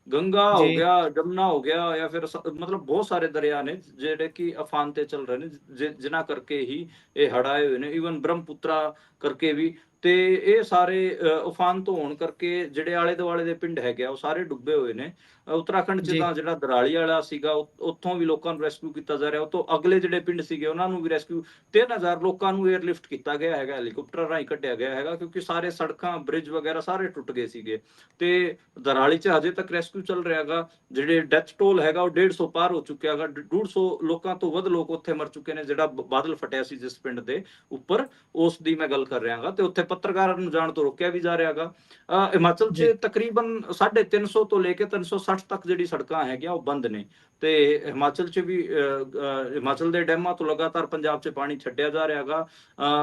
ਗੰਗਾ ਹੋ। ਗਿਆ ਜਮਨਾ ਹੋ ਗਿਆ ਜਾਂ ਫਿਰ ਮਤਲਬ ਬਹੁਤ ਸਾਰੇ ਦਰਿਆ ਨੇ ਜਿਹੜੇ ਕਿ ਅਫਾਨ ਤੇ ਚੱਲ ਰਹੇ ਨੇ ਜਿਨ੍ਹਾਂ ਕਰਕੇ ਹੀ ਇਹ ਹੜ੍ਹ ਆਏ ਹੋਏ ਨੇ ਈਵਨ ਬ੍ਰਹਮਪੁੱਤਰਾ ਕਰਕੇ ਵੀ ਤੇ ਇਹ ਸਾਰੇ ਅ, ਉਫਾਨ ਤੋਂ ਹੋਣ ਕਰਕੇ ਜਿਹੜੇ ਆਲੇ ਦੁਆਲੇ ਦੇ ਪਿੰਡ ਹੈਗੇ ਆ ਉਹ ਸਾਰੇ ਡੁੱਬੇ ਹੋਏ ਨੇ। ਉੱਤਰਾਖੰਡ ਚ। ਤਾਂ ਜਿਹੜਾ ਦਰਾਲੀ ਵਾਲਾ ਸੀਗਾ ਉੱਥੋਂ ਵੀ ਲੋਕਾਂ ਨੂੰ ਰੈਸਕਿਊ ਕੀਤਾ ਜਾ ਰਿਹਾ। ਉਤੋਂ ਅਗਲੇ ਜਿਹੜੇ ਪਿੰਡ ਸੀਗੇ ਉਹਨਾਂ ਨੂੰ ਵੀ ਰੈਸਕਿਊ 3000 ਲੋਕਾਂ ਨੂੰ 에ਅਰਲਿਫਟ ਕੀਤਾ ਗਿਆ ਹੈਗਾ ਹੈਲੀਕਾਪਟਰ ਰਾਹੀਂ ਕੱਢਿਆ ਗਿਆ ਹੈਗਾ ਕਿਉਂਕਿ ਸਾਰੇ ਸੜਕਾਂ ਬ੍ਰਿਜ ਵਗੈਰਾ ਸਾਰੇ ਟੁੱਟ ਗਏ ਸੀਗੇ। ਤੇ ਦਰਾਲੀ ਚ ਹਜੇ ਤੱਕ ਰੈਸਕਿਊ ਚੱਲ ਰਿਹਾ ਹੈਗਾ। ਜਿਹੜੇ ਡੈਥ ਟੋਲ ਹੈਗਾ ਉਹ 150 ਪਾਰ ਹੋ ਚੁੱਕਿਆ ਹੈਗਾ। 150 ਲੋਕਾਂ ਤੋਂ ਵੱਧ ਲੋਕ ਉੱਥੇ ਮਰ ਚੁੱਕੇ ਨੇ ਜਿਹੜਾ ਬਾਦਲ ਫਟਿਆ ਸੀ ਜਿਸ ਪਿੰਡ ਦੇ ਉੱਪਰ ਉਸ ਦੀ ਮੈਂ ਗੱਲ ਕਰ ਰਿਹਾ ਹਾਂ ਤੇ ਉੱਥੇ ਪੱਤਰਕਾਰਾਂ ਨੂੰ ਜਾਣ ਤੋਂ ਰੋਕਿਆ ਵੀ ਜਾ ਰਿਹਾ ਹੈਗਾ। ਹਿਮਾਚਲ 'ਚ। ਤਕਰੀਬਨ 350 ਤੋਂ ਲੈ ਕੇ 360 ਤੱਕ ਜਿਹੜੀ ਸੜਕਾਂ ਹੈਗੀਆਂ ਉਹ ਬੰਦ ਨੇ। ਤੇ ਹਿਮਾਚਲ 'ਚ ਵੀ ਹਿਮਾਚਲ ਦੇ ਡੈਮਾਂ ਤੋਂ ਲਗਾਤਾਰ ਪੰਜਾਬ 'ਚ ਪਾਣੀ ਛੱਡਿਆ ਜਾ ਰਿਹਾ ਹੈਗਾ।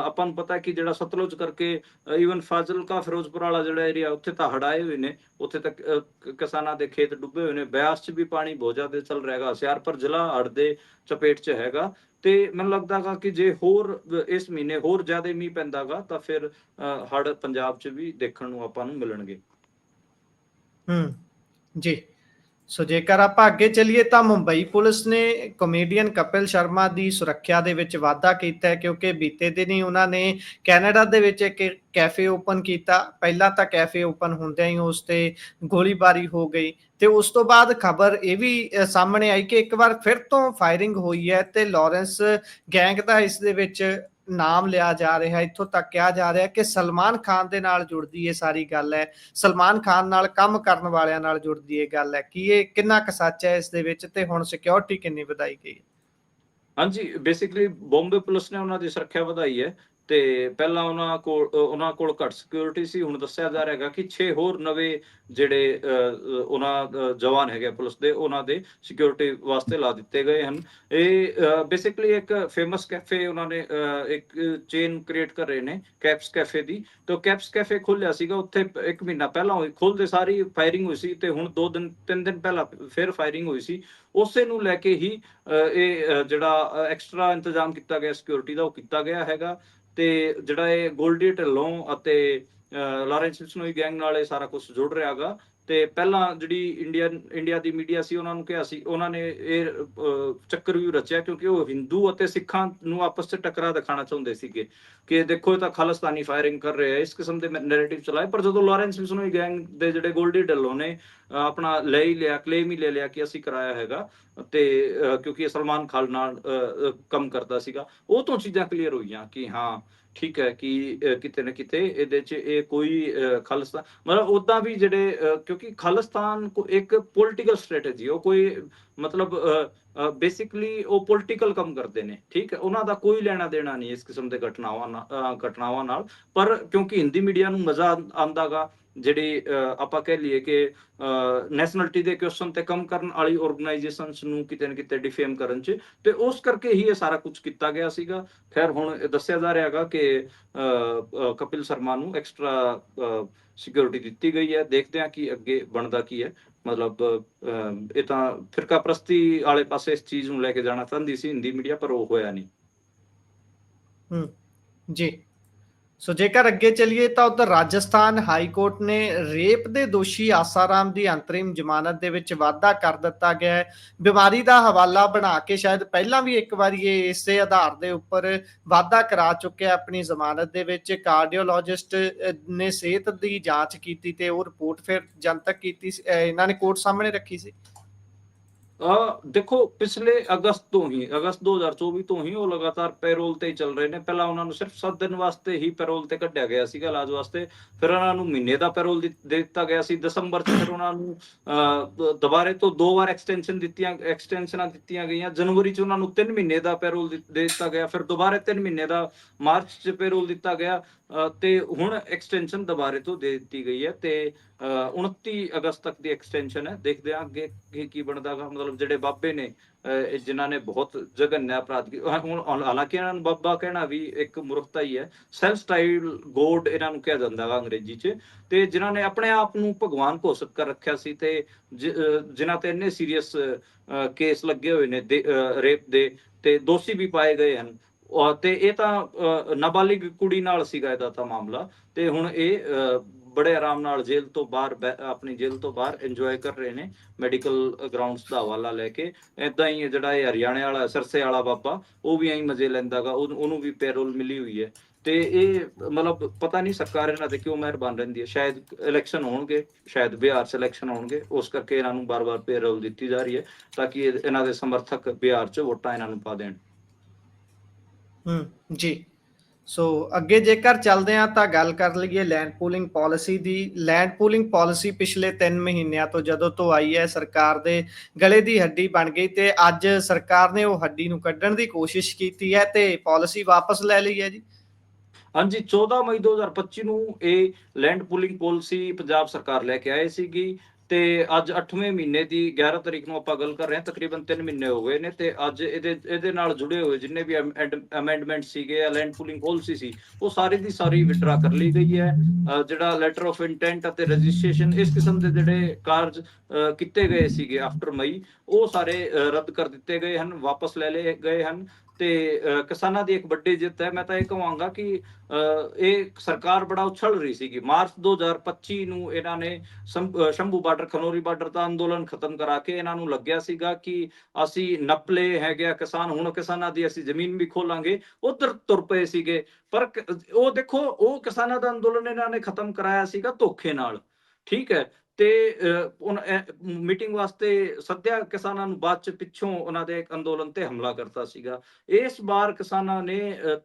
ਆਪਾਂ ਨੂੰ ਪਤਾ ਕਿ ਜਿਹੜਾ ਸਤਲੁਜ ਕਰਕੇ ਈਵਨ ਫਾਜ਼ਿਲਕਾ, ਫਿਰੋਜ਼ਪੁਰ ਵਾਲਾ ਜਿਹੜਾ ਏਰੀਆ ਉੱਥੇ ਤਾਂ ਹੜਾਏ ਹੋਏ ਨੇ। ਉੱਥੇ ਤੱਕ ਕਿਸਾਨਾਂ ਦੇ ਖੇਤ ਡੁੱਬੇ ਹੋਏ ਨੇ। ਬਿਆਸ 'ਚ ਵੀ ਪਾਣੀ ਬਹੁਤ ਜ਼ਿਆਦਾ ਚੱਲ ਰਿਹਾ ਹੈਗਾ। ਹੁਸ਼ਿਆਰਪੁਰ ਜ਼ਿਲ੍ਹਾ ਹੜ ਦੇ ਚਪੇਟ 'ਚ ਹੈਗਾ। ਤੇ ਮੈਨੂੰ ਲੱਗਦਾਗਾ ਕਿ ਜੇ ਹੋਰ ਇਸ ਮਹੀਨੇ ਹੋਰ ਜ਼ਿਆਦਾ ਮੀਂਹ ਪੈਂਦਾਗਾ ਤਾਂ ਫਿਰ ਹੜ ਪੰਜਾਬ 'ਚ ਵੀ ਦੇਖਣ ਨੂੰ ਆਪਾਂ ਨੂੰ ਮਿਲਣਗੇ। ਹੂੰ। ਜੀ। ਸੋ ਜੇਕਰ ਆਪਾਂ ਅੱਗੇ ਚੱਲੀਏ ਤਾਂ ਮੁੰਬਈ ਪੁਲਿਸ ਨੇ ਕਮੇਡੀਅਨ ਕਪਿਲ ਸ਼ਰਮਾ ਦੀ ਸੁਰੱਖਿਆ ਦੇ ਵਿੱਚ ਵਾਧਾ ਕੀਤਾ ਹੈ, ਕਿਉਂਕਿ ਬੀਤੇ ਦਿਨ ਹੀ ਉਹਨਾਂ ਨੇ ਕੈਨੇਡਾ ਦੇ ਵਿੱਚ ਇੱਕ ਕੈਫੇ ਓਪਨ ਕੀਤਾ। ਪਹਿਲਾਂ ਤਾਂ ਕੈਫੇ ਓਪਨ ਹੁੰਦਿਆਂ ਹੀ ਉਸ ਤੇ ਗੋਲੀਬਾਰੀ ਹੋ ਗਈ ਤੇ ਉਸ ਤੋਂ ਬਾਅਦ ਖਬਰ ਇਹ ਵੀ ਸਾਹਮਣੇ ਆਈ ਕਿ ਇੱਕ ਵਾਰ ਫਿਰ ਤੋਂ ਫਾਇਰਿੰਗ ਹੋਈ ਹੈ ਤੇ ਲਾਰੈਂਸ ਗੈਂਗ ਦਾ ਇਸ ਦੇ ਵਿੱਚ ਨਾਮ ਲਿਆ ਜਾ ਰਿਹਾ, ਇੱਥੋਂ ਤੱਕ ਕਿਹਾ ਜਾ ਰਿਹਾ ਕਿ ਸਲਮਾਨ ਖਾਨ ਦੇ ਨਾਲ ਜੁੜਦੀ ਇਹ ਸਾਰੀ ਗੱਲ ਹੈ। ਸਲਮਾਨ ਖਾਨ ਨਾਲ ਕੰਮ ਕਰਨ ਵਾਲਿਆਂ ਨਾਲ ਜੁੜਦੀ ਇਹ ਗੱਲ ਹੈ ਕਿ ਇਹ ਕਿੰਨਾ ਕੁ ਸੱਚ ਹੈ ਇਸ ਦੇ ਵਿੱਚ ਤੇ ਹੁਣ ਸਿਕਿਉਰਿਟੀ ਕਿੰਨੀ ਵਧਾਈ ਗਈ ਹੈ? ਹਾਂਜੀ ਬੇਸਿਕਲੀ ਬੰਬੇ ਪੁਲਿਸ ਨੇ ਉਹਨਾਂ ਦੀ ਸੁਰੱਖਿਆ ਵਧਾਈ ਹੈ। ਤੇ ਪਹਿਲਾਂ ਉਹਨਾਂ ਕੋਲ ਉਹਨਾਂ ਕੋਲ ਘੱਟ ਸਿਕਿਉਰਿਟੀ ਸੀ ਹੁਣ ਦੱਸਿਆ ਜਾ ਰਿਹਾ ਹੈਗਾ ਕਿ 6 ਹੋਰ ਨਵੇਂ ਜਿਹੜੇ ਅ, ਉਹਨਾਂ ਜਵਾਨ ਹੈਗੇ ਪੁਲਿਸ ਦੇ ਉਹਨਾਂ ਦੇ ਸਿਕਿਉਰਿਟੀ ਵਾਸਤੇ ਲਾ ਦਿੱਤੇ ਗਏ ਹਨ। ਇਹ ਬੇਸਿਕਲੀ ਇੱਕ ਫੇਮਸ ਕੈਫੇ ਉਹਨਾਂ ਨੇ ਇੱਕ ਚੇਨ ਕ੍ਰੀਏਟ ਕਰ ਰਹੇ ਨੇ ਕੈਪਸ ਕੈਫੇ ਦੀ। ਤੇ ਕੈਪਸ ਕੈਫੇ ਖੋਲਿਆ ਸੀਗਾ ਉੱਥੇ ਇੱਕ ਮਹੀਨਾ ਪਹਿਲਾਂ ਹੋਈ ਖੋਲਦੇ ਸਾਰੀ ਫਾਇਰਿੰਗ ਹੋਈ ਸੀ ਤੇ ਹੁਣ ਦੋ ਦਿਨ ਤਿੰਨ ਦਿਨ ਪਹਿਲਾਂ ਫਿਰ ਫਾਇਰਿੰਗ ਹੋਈ ਸੀ। ਉਸੇ ਨੂੰ ਲੈ ਕੇ ਹੀ ਅ, ਇਹ ਜਿਹੜਾ ਐਕਸਟਰਾ ਇੰਤਜ਼ਾਮ ਕੀਤਾ ਗਿਆ ਸਿਕਿਉਰਿਟੀ ਦਾ ਉਹ ਕੀਤਾ ਗਿਆ ਹੈਗਾ। ਤੇ ਜਿਹੜਾ ਇਹ ਗੋਲਡੀ ਢਿੱਲੋਂ ਅਤੇ ਅ, ਲਾਰੈਂਸ ਬਿਸ਼ਨੋਈ ਗੈਂਗ ਨਾਲ ਇਹ ਸਾਰਾ ਕੁਝ ਜੁੜ ਰਿਹਾਗਾ ਤੇ ਪਹਿਲਾਂ ਜਿਹੜੀ ਇੰਡੀਅਨ ਇੰਡੀਆ ਦੀ ਮੀਡੀਆ ਸੀ ਉਹਨਾਂ ਨੂੰ ਕਿਹਾ ਸੀ ਉਹਨਾਂ ਨੇ ਇਹ ਚੱਕਰ ਵੀ ਰਚਿਆ ਕਿਉਂਕਿ ਉਹ ਹਿੰਦੂ ਅਤੇ ਸਿੱਖਾਂ ਨੂੰ ਆਪਸ ਵਿੱਚ ਟਕਰਾ ਦਿਖਾਣਾ ਚਾਹੁੰਦੇ ਸੀਗੇ ਕਿ ਦੇਖੋ ਇਹ ਤਾਂ ਖਾਲਿਸਤਾਨੀ ਫਾਇਰਿੰਗ ਕਰ ਰਹੇ ਆ ਇਸ ਕਿਸਮ ਦੇ ਨੈਰੇਟਿਵ ਚਲਾਏ। ਪਰ ਜਦੋਂ ਲਾਰੈਂਸ ਬਿਸ਼ਨੋਈ ਗੈਂਗ ਦੇ ਜਿਹੜੇ ਗੋਲਡੀ ਢਿੱਲੋਂ ਨੇ ਆਪਣਾ ਲੈ ਹੀ ਲਿਆ ਕਲੇਮ ਹੀ ਲੈ ਲਿਆ ਕਿ ਅਸੀਂ ਕਰਾਇਆ ਹੈਗਾ ਤੇ ਕਿਉਂਕਿ ਇਹ ਸਲਮਾਨ ਖਾਨ ਨਾਲ ਅ, ਕੰਮ ਕਰਦਾ ਸੀਗਾ ਉਹ ਤੋਂ ਚੀਜ਼ਾਂ ਕਲੀਅਰ ਹੋਈਆਂ ਕਿ ਹਾਂ ਠੀਕ ਹੈ ਕਿ ਕਿਤੇ ਨਾ ਕਿਤੇ ਇਹਦੇ 'ਚ ਇਹ ਕੋਈ ਅ, ਖਾਲਿਸਤਾਨ ਮਤਲਬ ਉਦਾਂ ਵੀ ਜਿਹੜੇ ਕਿਉਂਕਿ ਖਾਲਿਸਤਾਨ ਕੋ ਇੱਕ ਪੋਲਿਟੀਕਲ ਸਟ੍ਰੈਟਜੀ ਉਹ ਕੋਈ ਮਤਲਬ ਬੇਸਿਕਲੀ ਉਹ ਪੋਲਿਟੀਕਲ ਕੰਮ ਕਰਦੇ ਨੇ ਠੀਕ ਹੈ ਉਹਨਾਂ ਦਾ ਕੋਈ ਲੈਣਾ ਦੇਣਾ ਨਹੀਂ ਇਸ ਕਿਸਮ ਦੇ ਘਟਨਾਵਾਂ ਨਾਲ ਘਟਨਾਵਾਂ ਨਾਲ ਪਰ ਕਿਉਂਕਿ ਹਿੰਦੀ ਮੀਡੀਆ ਨੂੰ ਮਜ਼ਾ ਆਂਦਾਗਾ ਜਿਹੜੀ ਆਪਾਂ ਕਹਿ ਲਈਏ ਕਿ ਨੈਸ਼ਨਲਿਟੀ ਦੇ ਕੁਐਸਚਨ ਤੇ ਕੰਮ ਕਰਨ ਵਾਲੀ ਆਰਗੇਨਾਈਜੇਸ਼ਨਸ ਨੂੰ ਕਿਤੇ ਨਾ ਕਿਤੇ ਡਿਫੇਮ ਕਰਨ 'ਚ, ਤੇ ਉਸ ਕਰਕੇ ਹੀ ਇਹ ਸਾਰਾ ਕੁਝ ਕੀਤਾ ਗਿਆ ਸੀਗਾ। ਖੈਰ, ਹੁਣ ਦੱਸਿਆ ਜਾ ਰਿਹਾ ਹੈਗਾ ਕਿ ਕਪਿਲ ਸ਼ਰਮਾ ਨੂੰ ਐਕਸਟਰਾ ਸਿਕਿਉਰਿਟੀ ਦਿੱਤੀ ਗਈ ਹੈ। ਦੇਖਦੇ ਹਾਂ ਕਿ ਅੱਗੇ ਬਣਦਾ ਕੀ ਹੈ। ਮਤਲਬ ਇਹ ਤਾਂ ਫਿਰਕਾ ਪ੍ਰਸਤੀ ਵਾਲੇ ਪਾਸੇ ਇਸ ਚੀਜ਼ ਨੂੰ ਲੈ ਕੇ ਜਾਣਾ ਚਾਹੁੰਦੀ ਸੀ, ਹਿੰਦੀ ਮੀਡੀਆ ਪਰ ਉਹ ਹੋਇਆ ਨਹੀਂ। ਜੀ। ਸੋ ਜੇਕਰ ਅੱਗੇ ਚਲੀਏ ਤਾਂ ਉਧਰ ਰਾਜਸਥਾਨ ਹਾਈ ਕੋਰਟ ਨੇ ਰੇਪ ਦੇ ਦੋਸ਼ੀ ਆਸਾਰਾਮ ਦੀ ਅੰਤਰਿਮ ਜ਼ਮਾਨਤ ਦੇ ਵਿੱਚ ਵਾਧਾ ਕਰ ਦਿੱਤਾ ਗਿਆ ਹੈ। ਬਿਮਾਰੀ ਦਾ ਹਵਾਲਾ ਬਣਾ ਕੇ ਸ਼ਾਇਦ ਪਹਿਲਾਂ ਵੀ ਇੱਕ ਵਾਰੀ ਇਹ ਇਸੇ ਆਧਾਰ ਦੇ ਉੱਪਰ ਵਾਧਾ ਕਰਾ ਚੁੱਕਿਆ ਆਪਣੀ ਜ਼ਮਾਨਤ ਦੇ ਵਿੱਚ। ਕਾਰਡੀਓਲੋਜਿਸਟ ਨੇ ਸਿਹਤ ਦੀ ਜਾਂਚ ਕੀਤੀ ਤੇ ਉਹ ਰਿਪੋਰਟ ਫਿਰ ਜਨਤਕ ਕੀਤੀ ਇਹਨਾਂ ਨੇ ਕੋਰਟ ਸਾਹਮਣੇ ਰੱਖੀ ਸੀ। ਆ ਦੇਖੋ ਪਿਛਲੇ ਅਗਸਤ ਤੋਂ ਹੀ ਅਗਸਤ 2024 ਤੋਂ ਹੀ ਉਹ ਲਗਾਤਾਰ ਪੈਰੋਲ ਤੇ ਚੱਲ ਰਹੇ ਨੇ। ਪਹਿਲਾਂ ਉਹਨਾਂ ਨੂੰ ਸਿਰਫ 7 ਦਿਨ ਵਾਸਤੇ ਹੀ ਪੈਰੋਲ ਤੇ ਕੱਢਿਆ ਗਿਆ ਸੀਗਾ ਇਲਾਜ ਵਾਸਤੇ। ਫਿਰ ਉਹਨਾਂ ਨੂੰ ਮਹੀਨੇ ਦਾ ਪੈਰੋਲ ਦੇ ਦਿੱਤਾ ਗਿਆ ਸੀ। ਦਸੰਬਰ ਚ ਫਿਰ ਉਹਨਾਂ ਨੂੰ ਅਹ, ਦੁਬਾਰੇ ਤੋਂ ਦੋ ਵਾਰ ਐਕਸਟੈਂਸ਼ਨ ਦਿੱਤੀਆਂ ਐਕਸਟੈਂਸ਼ਨਾਂ ਦਿੱਤੀਆਂ ਗਈਆਂ। ਜਨਵਰੀ ਚ ਉਹਨਾਂ ਨੂੰ 3 ਮਹੀਨੇ ਦਾ ਪੈਰੋਲ ਦੇ ਦਿੱਤਾ ਗਿਆ। ਫਿਰ ਦੁਬਾਰੇ 3 ਮਹੀਨੇ ਦਾ ਮਾਰਚ ਚ ਪੈਰੋਲ ਦਿੱਤਾ ਗਿਆ। ਤੇ ਹੁਣ ਐਕਸਟੈਂਸ਼ਨ ਦੁਬਾਰੇ ਤੋਂ ਦੇ ਦਿੱਤੀ ਗਈ ਹੈ ਤੇ, ਅਹ 29 ਅਗਸਤ ਤੱਕ ਦੀ ਐਕਸਟੈਂਸ਼ਨ ਹੈ। ਦੇਖਦੇ ਹਾਂ ਅੱਗੇ ਕੀ ਬਣਦਾਗਾ ਮਤਲਬ ਜਿਹੜੇ ਬਾਬੇ ਨੇ ਜਿਨ੍ਹਾਂ ਨੇ ਬਹੁਤ ਜਗਨਿਆ ਅਪਰਾਧ ਕੀ ਹੁਣ ਹਾਲਾਂਕਿ ਇਹਨਾਂ ਨੂੰ ਬਾਬਾ ਕਹਿਣਾ ਵੀ ਇੱਕ ਮੂਰਖਤਾ ਹੀ ਹੈ। ਸੈਲਫ ਸਟਾਈਲ ਗੋਡ ਇਹਨਾਂ ਨੂੰ ਕਿਹਾ ਜਾਂਦਾ ਵਾ ਅੰਗਰੇਜ਼ੀ 'ਚ। ਤੇ ਜਿਨ੍ਹਾਂ ਨੇ ਆਪਣੇ ਆਪ ਨੂੰ ਭਗਵਾਨ ਘੋਸ਼ਿਤ ਕਰ ਰੱਖਿਆ ਸੀ ਤੇ ਜਿ- ਅਹ ਜਿਨ੍ਹਾਂ ਤੇ ਇੰਨੇ ਸੀਰੀਅਸ ਕੇਸ ਲੱਗੇ ਹੋਏ ਨੇ ਰੇਪ ਦੇ, ਤੇ ਦੋਸ਼ੀ ਵੀ ਪਾਏ ਗਏ ਹਨ। ਤੇ ਇਹ ਤਾਂ ਨਾਬਾਲਿਗ ਕੁੜੀ ਨਾਲ ਸੀਗਾ ਇਹਦਾ ਤਾਂ ਮਾਮਲਾ। ਤੇ ਹੁਣ ਇਹ ਬੜੇ ਆਰਾਮ ਨਾਲ ਜੇਲ੍ਹ ਤੋਂ ਬਾਹਰ ਆਪਣੀ ਜੇਲ੍ਹ ਤੋਂ ਬਾਹਰ ਇੰਜੋਏ ਕਰ ਰਹੇ ਨੇ ਮੈਡੀਕਲ ਗਰਾਊਂਡਸ ਦਾ ਹਵਾਲਾ ਲੈ ਕੇ। ਇਦਾਂ ਹੀ ਜਿਹੜਾ ਇਹ ਹਰਿਆਣੇ ਵਾਲਾ, ਸਰਸੇ ਵਾਲਾ ਬਾਬਾ, ਉਹ ਵੀ ਐਂ ਮਜ਼ੇ ਲੈਂਦਾਗਾ ਉਹਨੂੰ ਵੀ ਪੈਰੋਲ ਮਿਲੀ ਹੋਈ ਹੈ। ਤੇ ਇਹ, ਮਤਲਬ ਪਤਾ ਨਹੀਂ ਸਰਕਾਰ ਇਹਨਾਂ ਤੇ ਕਿਉਂ ਮਿਹਰਬਾਨ ਰਹਿੰਦੀ ਹੈ। ਸ਼ਾਇਦ ਇਲੈਕਸ਼ਨ ਹੋਣਗੇ, ਸ਼ਾਇਦ ਬਿਹਾਰ ਚ ਇਲੈਕਸ਼ਨ ਹੋਣਗੇ। ਉਸ ਕਰਕੇ ਇਹਨਾਂ ਨੂੰ ਬਾਰ-ਬਾਰ ਪੈਰੋਲ ਦਿੱਤੀ ਜਾ ਰਹੀ ਹੈ, ਤਾਂ ਕਿ ਇਹਨਾਂ ਦੇ ਸਮਰਥਕ ਬਿਹਾਰ ਚ ਵੋਟਾਂ ਇਹਨਾਂ ਨੂੰ ਪਾ ਦੇਣ। ਹੂੰ। ਜੀ। ਸੋ ਅੱਗੇ ਜੇਕਰ ਚੱਲਦੇ ਹਾਂ ਤਾਂ ਗੱਲ ਕਰ ਲਈਏ ਲੈਂਡ ਪੂਲਿੰਗ ਪਾਲਿਸੀ ਦੀ। ਲੈਂਡ ਪੂਲਿੰਗ ਪਾਲਿਸੀ ਪਿਛਲੇ 3 ਮਹੀਨਿਆਂ ਤੋਂ ਜਦੋਂ ਤੋਂ ਆਈ ਹੈ ਸਰਕਾਰ ਦੇ ਗਲੇ ਦੀ ਹੱਡੀ ਬਣ ਗਈ ਤੇ ਅੱਜ ਸਰਕਾਰ ਨੇ ਉਹ ਹੱਡੀ ਨੂੰ ਕੱਢਣ ਦੀ ਕੋਸ਼ਿਸ਼ ਕੀਤੀ ਹੈ ਤੇ ਪਾਲਿਸੀ ਵਾਪਸ ਲੈ ਲਈ ਹੈ ਜੀ। ਹਾਂਜੀ 14 ਮਈ 2025 ਨੂੰ ਇਹ ਲੈਂਡ ਪੂਲਿੰਗ ਪਾਲਿਸੀ ਪੰਜਾਬ ਸਰਕਾਰ ਲੈ ਕੇ ਆਏ ਸੀਗੀ। ਤੇ ਅੱਜ 8ਵੇਂ ਮਹੀਨੇ ਦੀ 11 ਤਰੀਕ ਨੂੰ ਆਪਾਂ ਗੱਲ ਕਰ ਰਹੇ ਹਾਂ, ਤਕਰੀਬਨ 3 ਮਹੀਨੇ ਹੋ ਗਏ ਨੇ ਤੇ ਅੱਜ ਇਹਦੇ ਇਹਦੇ ਨਾਲ ਜੁੜੇ ਹੋਏ ਜਿੰਨੇ ਵੀ ਅਮੈਂਡਮੈਂਟ ਸੀਗੇ ਜਾਂ ਲੈਂਡ ਪੂਲਿੰਗ ਪਾਲਿਸੀ ਸੀ, ਉਹ ਸਾਰੇ ਦੀ ਸਾਰੀ ਵਿਡਰਾ ਕਰ ਲਈ ਗਈ ਹੈ। ਜਿਹੜਾ ਲੈਟਰ ਆਫ ਇੰਟੈਂਟ ਅਤੇ ਰਜਿਸਟ੍ਰੇਸ਼ਨ ਇਸ ਕਿਸਮ ਦੇ ਜਿਹੜੇ ਕਾਰਜ ਕੀਤੇ ਗਏ ਸੀਗੇ ਆਫਟਰ ਮਈ, ਉਹ ਸਾਰੇ ਰੱਦ ਕਰ ਦਿੱਤੇ ਗਏ ਹਨ, ਵਾਪਸ ਲੈ ਲਏ ਗਏ ਹਨ। ਤੇ ਕਿਸਾਨਾਂ ਦੀ ਇੱਕ ਵੱਡੀ ਜਿੱਤ ਹੈ। ਮੈਂ ਤਾਂ ਇਹ ਕਹਾਂਗਾ ਕਿ ਇਹ ਸਰਕਾਰ ਬੜਾ ਉਛਲ ਰਹੀ ਸੀਗੀ। ਮਾਰਚ 2025 ਨੂੰ ਇਹਨਾਂ ਨੇ ਸ਼ੰਭੂ ਬਾਰਡਰ, ਖਨੋਰੀ ਬਾਰਡਰ ਦਾ ਅੰਦੋਲਨ ਖਤਮ ਕਰਾ ਕੇ ਇਹਨਾਂ ਨੂੰ ਲੱਗਿਆ ਸੀਗਾ ਕਿ ਅਸੀਂ ਨਪਲੇ ਹੈਗੇ ਆ ਕਿਸਾਨ, ਹੁਣ ਕਿਸਾਨਾਂ ਦੀ ਅਸੀਂ ਜ਼ਮੀਨ ਵੀ ਖੋਲਾਂਗੇ। ਉਧਰ ਤੁਰ ਪਏ ਸੀਗੇ। ਪਰ ਉਹ ਦੇਖੋ, ਉਹ ਕਿਸਾਨਾਂ ਦਾ ਅੰਦੋਲਨ ਇਹਨਾਂ ਨੇ ਖਤਮ ਕਰਾਇਆ ਸੀਗਾ ਧੋਖੇ ਨਾਲ। ਠੀਕ ਹੈ। ਤੇ ਮੀਟਿੰਗ ਵਾਸਤੇ ਸੱਦਿਆ ਕਿਸਾਨਾਂ ਨੂੰ ਬਾਅਦ ਚ ਪਿੱਛੋਂ ਉਹਨਾਂ ਦੇ ਅੰਦੋਲਨ ਤੇ ਹਮਲਾ ਕਰਤਾ ਸੀਗਾ। ਇਸ ਵਾਰ ਕਿਸਾਨਾਂ ਨੇ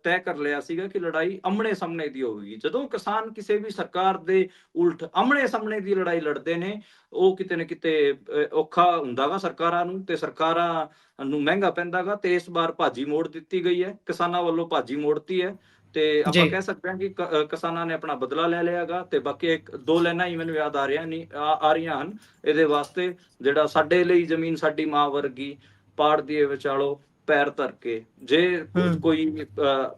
ਤੈਅ ਕਰ ਲਿਆ ਸੀਗਾ ਕਿ ਲੜਾਈ ਅਮਣੇ ਸਾਹਮਣੇ ਦੀ ਹੋਵੇਗੀ। ਜਦੋਂ ਕਿਸਾਨ ਕਿਸੇ ਵੀ ਸਰਕਾਰ ਦੇ ਉਲਟ ਅਮਣੇ ਸਾਹਮਣੇ ਦੀ ਲੜਾਈ ਲੜਦੇ ਨੇ ਉਹ ਕਿਤੇ ਨਾ ਕਿਤੇ ਅਹ, ਔਖਾ ਹੁੰਦਾਗਾ ਸਰਕਾਰਾਂ ਨੂੰ ਤੇ ਸਰਕਾਰਾਂ ਨੂੰ ਮਹਿੰਗਾ ਪੈਂਦਾਗਾ ਤੇ ਇਸ ਵਾਰ ਭਾਜੀ ਮੋੜ ਦਿੱਤੀ ਗਈ ਹੈ। ਕਿਸਾਨਾਂ ਵੱਲੋਂ ਭਾਜੀ ਮੋੜਤੀ ਹੈ। ਤੇ ਆਪਾਂ ਜੀ। ਕਹਿ ਸਕਦੇ ਹਾਂ ਕਿ ਕਿਸਾਨਾਂ ਨੇ ਆਪਣਾ ਬਦਲਾ ਲੈ ਲਿਆਗਾ ਤੇ ਬਾਕੀ ਇੱਕ ਦੋ ਲਾਈਨਾਂ ਹੀ ਮੈਨੂੰ ਯਾਦ ਆ ਰਹੀਆਂ ਨਹੀਂ ਆ ਰਹੀਆਂ ਹਨ ਇਹਦੇ ਵਾਸਤੇ ਜਿਹੜਾ ਸਾਡੇ ਲਈ ਜ਼ਮੀਨ ਸਾਡੀ ਮਾਂ ਵਰਗੀ ਪਾੜ ਦੀਏ ਵਿਚਾਲੋ ਪੈਰ ਧਰ ਕੇ ਜੇ। ਕੋਈ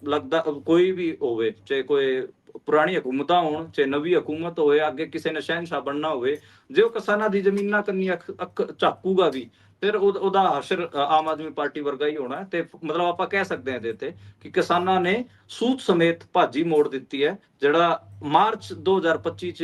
ਲੱਗਦਾ ਕੋਈ ਵੀ ਹੋਵੇ ਚਾਹੇ ਕੋਈ ਪੁਰਾਣੀ ਹਕੂਮਤਾਂ ਹੋਣ ਚਾਹੇ ਨਵੀਂ ਹਕੂਮਤ ਹੋਵੇ, ਅੱਗੇ ਕਿਸੇ ਨੇ ਸ਼ਹਿਨशाह ਬਣਨਾ ਹੋਵੇ, ਜੇ ਉਹ ਕਿਸਾਨਾਂ ਦੀ ਜ਼ਮੀਨਾਂ ਕੰਨੀ ਅੱਖ ਝਾਕੂਗਾ ਵੀ, ਫਿਰ ਉਹਦਾ ਹਸ਼ਰ ਆਮ ਆਦਮੀ ਪਾਰਟੀ ਵਰਗਾ ਹੀ ਹੋਣਾ ਤੇ ਮਤਲਬ ਆਪਾਂ ਕਹਿ ਸਕਦੇ ਹਾਂ ਇਹਦੇ ਤੇ ਕਿ ਕਿਸਾਨਾਂ ਨੇ ਸੂਤ ਸਮੇਤ ਭਾਜੀ ਮੋੜ ਦਿੱਤੀ ਹੈ, ਜਿਹੜਾ ਮਾਰਚ 2025 ਚ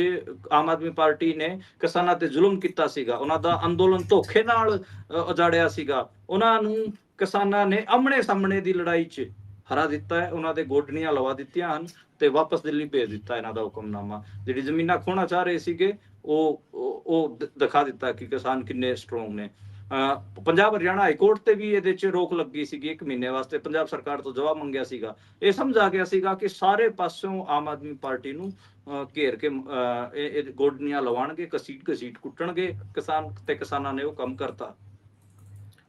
ਆਮ ਆਦਮੀ ਪਾਰਟੀ ਨੇ ਕਿਸਾਨਾਂ ਤੇ ਜ਼ੁਲਮ ਕੀਤਾ ਸੀਗਾ, ਉਹਨਾਂ ਦਾ ਅੰਦੋਲਨ ਧੋਖੇ ਨਾਲ ਉਜਾੜਿਆ ਸੀਗਾ, ਉਹਨਾਂ ਨੂੰ ਕਿਸਾਨਾਂ ਨੇ ਆਮਣੇ ਸਾਹਮਣੇ ਦੀ ਲੜਾਈ 'ਚ ਹਰਾ ਦਿੱਤਾ ਹੈ, ਉਹਨਾਂ ਦੇ ਗੋਡਣੀਆਂ ਲਵਾ ਦਿੱਤੀਆਂ ਹਨ ਤੇ ਵਾਪਸ ਦਿੱਲੀ ਭੇਜ ਦਿੱਤਾ ਇਹਨਾਂ ਦਾ ਹੁਕਮਨਾਮਾ। ਜਿਹੜੀ ਜ਼ਮੀਨਾਂ ਖੋਣਾ ਚਾਹ ਰਹੇ ਸੀਗੇ, ਉਹ ਉਹ ਦਿਖਾ ਦਿੱਤਾ ਕਿ ਕਿਸਾਨ ਕਿੰਨੇ ਸਟਰੋਂਗ ਨੇ। ਪੰਜਾਬ ਹਰਿਆਣਾ ਹਾਈ ਕੋਰਟ ਤੇ ਵੀ ਇਹਦੇ 'ਚ ਰੋਕ ਲੱਗੀ ਸੀਗੀ ਇੱਕ ਮਹੀਨੇ ਵਾਸਤੇ। ਪੰਜਾਬ ਸਰਕਾਰ ਤੋਂ ਜਵਾਬ ਮੰਗਿਆ ਸੀਗਾ। ਇਹ ਸਮਝ ਆ ਗਿਆ ਸੀਗਾ ਕਿ ਸਾਰੇ ਪਾਸਿਓਂ ਆਮ ਆਦਮੀ ਪਾਰਟੀ ਨੂੰ, ਅਹ ਘੇਰ ਕੇ, ਅਹ ਇਹ ਇਹ ਗੋਡਨੀਆਂ ਲਵਾਣਗੇ ਕਸੀਟ ਕਸੀਟ ਕੁੱਟਣਗੇ। ਕਿਸਾਨ ਤੇ ਕਿਸਾਨਾਂ ਨੇ ਉਹ ਕੰਮ ਕਰਤਾ।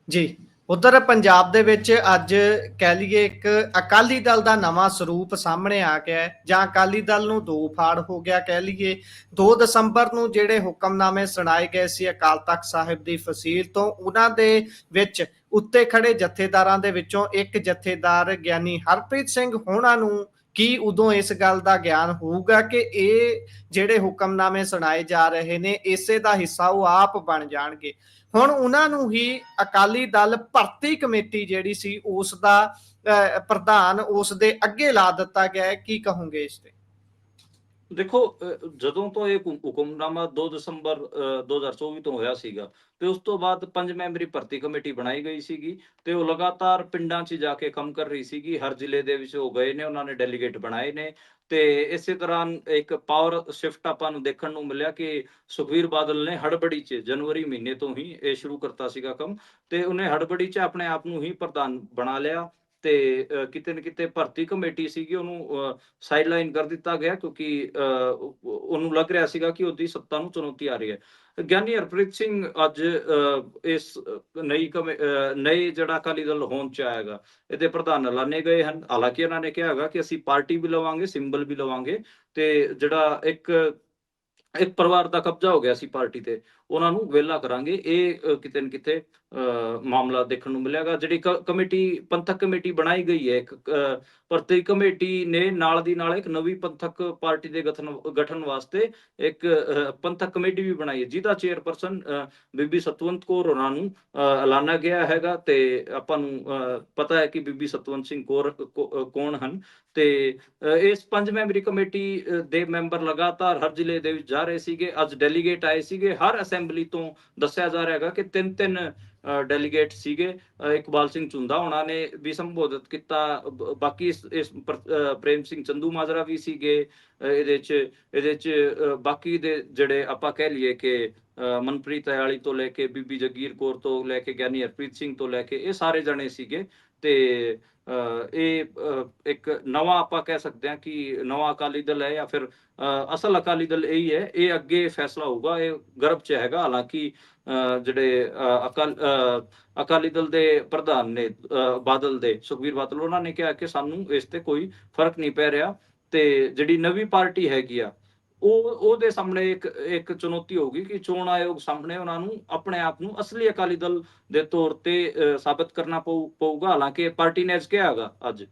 ਜੀ। ਉਧਰ ਪੰਜਾਬ ਦੇ ਵਿੱਚ ਅੱਜ ਕਹਿ ਲਈਏ ਇੱਕ ਅਕਾਲੀ ਦਲ ਦਾ ਨਵਾਂ ਸਰੂਪ ਸਾਹਮਣੇ ਆ ਗਿਆ ਹੈ, ਜਾਂ ਅਕਾਲੀ ਦਲ ਨੂੰ ਦੋ ਫਾੜ ਹੋ ਗਿਆ ਕਹਿ ਲਈਏ। 2 ਦਸੰਬਰ ਨੂੰ ਜਿਹੜੇ ਹੁਕਮਨਾਮੇ ਸੁਣਾਏ ਗਏ ਸੀ ਅਕਾਲ ਤਖਤ ਸਾਹਿਬ ਦੀ ਫਸੀਲ ਤੋਂ, ਉਹਨਾਂ ਦੇ ਵਿੱਚ ਉੱਤੇ ਖੜੇ ਜਥੇਦਾਰਾਂ ਦੇ ਵਿੱਚੋਂ ਇੱਕ ਜਥੇਦਾਰ ਗਿਆਨੀ ਹਰਪ੍ਰੀਤ ਸਿੰਘ ਹੋਣਾ ਨੂੰ ਕੀ ਉਦੋਂ ਇਸ ਗੱਲ ਦਾ ਗਿਆਨ ਹੋਊਗਾ ਕਿ ਇਹ ਜਿਹੜੇ ਹੁਕਮਨਾਮੇ ਸੁਣਾਏ ਜਾ ਰਹੇ ਨੇ, ਇਸੇ ਦਾ ਹਿੱਸਾ ਉਹ ਆਪ ਬਣ ਜਾਣਗੇ। ਹੁਣ ਉਹਨਾਂ ਨੂੰ ਹੀ ਅਕਾਲੀ ਦਲ ਭਰਤੀ ਕਮੇਟੀ ਜਿਹੜੀ ਸੀ ਉਸ ਦਾ ਅਹ, ਪ੍ਰਧਾਨ ਉਸ ਦੇ ਅੱਗੇ ਲਾ ਦਿੱਤਾ ਗਿਆ ਹੈ। ਕੀ ਕਹੋਗੇ ਇਸ ਤੇ? ਦੇਖੋ ਜਦੋਂ ਤੋਂ ਇਹ ਹੁਕਮਨਾਮਾ 2 ਦਸੰਬਰ ਅ, 2024 ਤੋਂ ਹੋਇਆ ਸੀਗਾ ਤੇ ਉਸ ਤੋਂ ਬਾਅਦ ਪੰਜ ਮੈਂਬਰੀ ਭਰਤੀ ਕਮੇਟੀ ਬਣਾਈ ਗਈ ਸੀਗੀ ਤੇ ਉਹ ਲਗਾਤਾਰ ਪਿੰਡਾਂ 'ਚ ਜਾ ਕੇ ਕੰਮ ਕਰ ਰਹੀ ਸੀਗੀ। ਹਰ ਜ਼ਿਲ੍ਹੇ ਦੇ ਵਿੱਚ ਉਹ ਗਏ ਨੇ ਉਹਨਾਂ ਨੇ ਡੈਲੀਗੇਟ ਬਣਾਏ ਨੇ ਤੇ ਇਸੇ ਤਰ੍ਹਾਂ ਇੱਕ ਪਾਵਰ ਸ਼ਿਫਟ ਆਪਾਂ ਨੂੰ ਦੇਖਣ ਨੂੰ ਮਿਲਿਆ ਕਿ ਸੁਖਵੀਰ ਬਾਦਲ ਨੇ ਹੜਬੜੀ 'ਚ ਜਨਵਰੀ ਮਹੀਨੇ ਤੋਂ ਹੀ ਇਹ ਸ਼ੁਰੂ ਕਰਤਾ ਸੀਗਾ ਕੰਮ ਤੇ ਉਹਨੇ ਹੜਬੜੀ 'ਚ ਆਪਣੇ ਆਪ ਨੂੰ ਹੀ ਪ੍ਰਧਾਨ ਬਣਾ ਲਿਆ। ਤੇ ਕਿਤੇ ਨਾ ਕਿਤੇ ਭਰਤੀ ਕਮੇਟੀ ਸੀਗੀ ਉਹਨੂੰ ਸਾਈਡਲਾਈਨ ਕਰ ਦਿੱਤਾ ਗਿਆ ਕਿਉਂਕਿ ਉਹਨੂੰ ਲੱਗ ਰਿਹਾ ਸੀਗਾ ਕਿ ਉਹਦੀ ਸੱਤਾ ਨੂੰ ਚੁਣੌਤੀ ਆ ਰਹੀ ਹੈ। ਗਿਆਨੀ ਹਰਪ੍ਰੀਤ ਸਿੰਘ ਅੱਜ ਅ, ਇਸ ਨਈ ਕਮੇ- ਅ, ਨਏ ਜਿਹੜਾ ਅਕਾਲੀ ਦਲ ਹੋਣ ਚ ਆਏਗਾ ਇਹਦੇ ਪ੍ਰਧਾਨ ਐਲਾਨੇ ਗਏ ਹਨ। ਹਾਲਾਂਕਿ ਇਹਨਾਂ ਨੇ ਕਿਹਾ ਹੈਗਾ ਕਿ ਅਸੀਂ ਪਾਰਟੀ ਵੀ ਲਵਾਂਗੇ ਸਿੰਬਲ ਵੀ ਲਵਾਂਗੇ ਤੇ ਜਿਹੜਾ ਇੱਕ ਇੱਕ ਪਰਿਵਾਰ ਦਾ ਕਬਜ਼ਾ ਹੋ ਗਿਆ ਸੀ ਪਾਰਟੀ ਤੇ। ਉਹਨਾਂ ਨੂੰ ਵਿਹਲਾ ਕਰਾਂਗੇ। ਇਹ ਕਿਤੇ ਨਾ ਕਿਤੇ ਅ, ਮਾਮਲਾ ਦੇਖਣ ਨੂੰ ਮਿਲੇਗਾ ਜਿਹੜੀ ਕਮੇਟੀ ਪੰਥਕ ਕਮੇਟੀ ਬਣਾਈ ਗਈ ਹੈ ਇੱਕ ਅ, ਕਮੇਟੀ ਨੇ ਨਾਲ ਦੀ ਨਾਲ ਇੱਕ ਨਵੀਂ ਪੰਥਕ ਪਾਰਟੀ ਦੇ ਗਠਨ ਗਠਨ ਵਾਸਤੇ ਇੱਕ ਪੰਥਕ ਕਮੇਟੀ ਵੀ ਬਣਾਈ ਹੈ। ਜਿਹਦਾ ਚੇਅਰਪਰਸਨ ਬੀਬੀ ਸਤਵੰਤ ਕੌਰ ਉਹਨਾਂ ਨੂੰ ਅ, ਐਲਾਨਾ ਗਿਆ ਹੈਗਾ ਤੇ ਆਪਾਂ ਨੂੰ ਅ, ਪਤਾ ਹੈ ਕਿ ਬੀਬੀ ਸਤਵੰਤ ਸਿੰਘ ਕੌਰ ਕੌਣ ਹਨ ਤੇ ਇਸ ਪੰਜ ਮੈਂਬਰੀ ਕਮੇਟੀ ਦੇ ਮੈਂਬਰ ਲਗਾਤਾਰ ਹਰ ਜ਼ਿਲ੍ਹੇ ਦੇ ਵਿੱਚ ਜਾ ਰਹੇ ਸੀਗੇ। ਅੱਜ ਡੈਲੀਗੇਟ ਆਏ ਸੀਗੇ। ਹਰ ਅਸੈਂਬਲੀ ਤੋਂ ਦੱਸਿਆ ਜਾ ਰਿਹਾ ਹੈਗਾ ਕਿ ਤਿੰਨ ਤਿੰਨ ਡੈਲੀਗੇਟ ਸੀਗੇ ਇਕਬਾਲ ਸਿੰਘ ਚੁੰਦਾ ਉਹਨਾਂ ਨੇ ਵੀ ਸੰਬੋਧਿਤ ਕੀਤਾ। ਬਾਕੀ ਇਸ ਪ੍ਰੇਮ ਸਿੰਘ ਚੰਦੂ ਮਾਜਰਾ ਵੀ ਸੀਗੇ ਇਹਦੇ ਚ ਇਹਦੇ ਚ ਅ, ਬਾਕੀ ਦੇ ਜਿਹੜੇ ਆਪਾਂ ਕਹਿ ਲਈਏ ਕਿ ਮਨਪ੍ਰੀਤ ਅਯਾਲੀ ਤੋਂ ਲੈ ਕੇ ਬੀਬੀ ਜਗੀਰ ਕੌਰ ਤੋਂ ਲੈ ਕੇ ਗਿਆਨੀ ਹਰਪ੍ਰੀਤ ਸਿੰਘ ਤੋਂ ਲੈ ਕੇ ਇਹ ਸਾਰੇ ਜਣੇ ਸੀਗੇ ਤੇ ਇਹ ਇੱਕ ਨਵਾਂ ਆਪਾਂ ਕਹਿ ਸਕਦੇ ਹਾਂ ਕਿ ਨਵਾਂ ਅਕਾਲੀ ਦਲ ਹੈ ਜਾਂ ਫਿਰ ਅਸਲ ਅਕਾਲੀ ਦਲ ਇਹੀ ਹੈ ਇਹ ਅੱਗੇ ਫੈਸਲਾ ਹੋਊਗਾ ਇਹ ਗਰਭ ਚ ਹੈਗਾ ਹਾਲਾਂਕਿ ਅ, ਜਿਹੜੇ ਅਕਾਲ ਅਕਾਲੀ ਦਲ ਦੇ ਪ੍ਰਧਾਨ ਨੇ ਬਾਦਲ ਦੇ ਸੁਖਬੀਰ ਬਾਦਲ ਉਹਨਾਂ ਨੇ ਕਿਹਾ ਕਿ ਸਾਨੂੰ ਇਸ ਤੇ ਕੋਈ ਫ਼ਰਕ ਨਹੀਂ ਪੈ ਰਿਹਾ ਤੇ ਜਿਹੜੀ ਨਵੀਂ ਪਾਰਟੀ ਹੈਗੀ ਆ ਉਹ ਉਹਦੇ ਸਾਹਮਣੇ ਇੱਕ ਇੱਕ ਚੁਣੌਤੀ ਹੋਊਗੀ ਕਿ ਚੋਣ ਆਯੋਗ ਸਾਹਮਣੇ ਉਹਨਾਂ ਨੂੰ ਆਪਣੇ ਆਪ ਨੂੰ ਅਸਲੀ ਅਕਾਲੀ ਦਲ ਦੇ ਤੌਰ ਤੇ ਸਾਬਤ ਕਰਨਾ ਪਊ ਪਊਗਾ। ਹਾਲਾਂਕਿ ਪਾਰਟੀ ਨੇ ਅੱਜ ਕਿਹਾ ਹੈਗਾ ਅੱਜ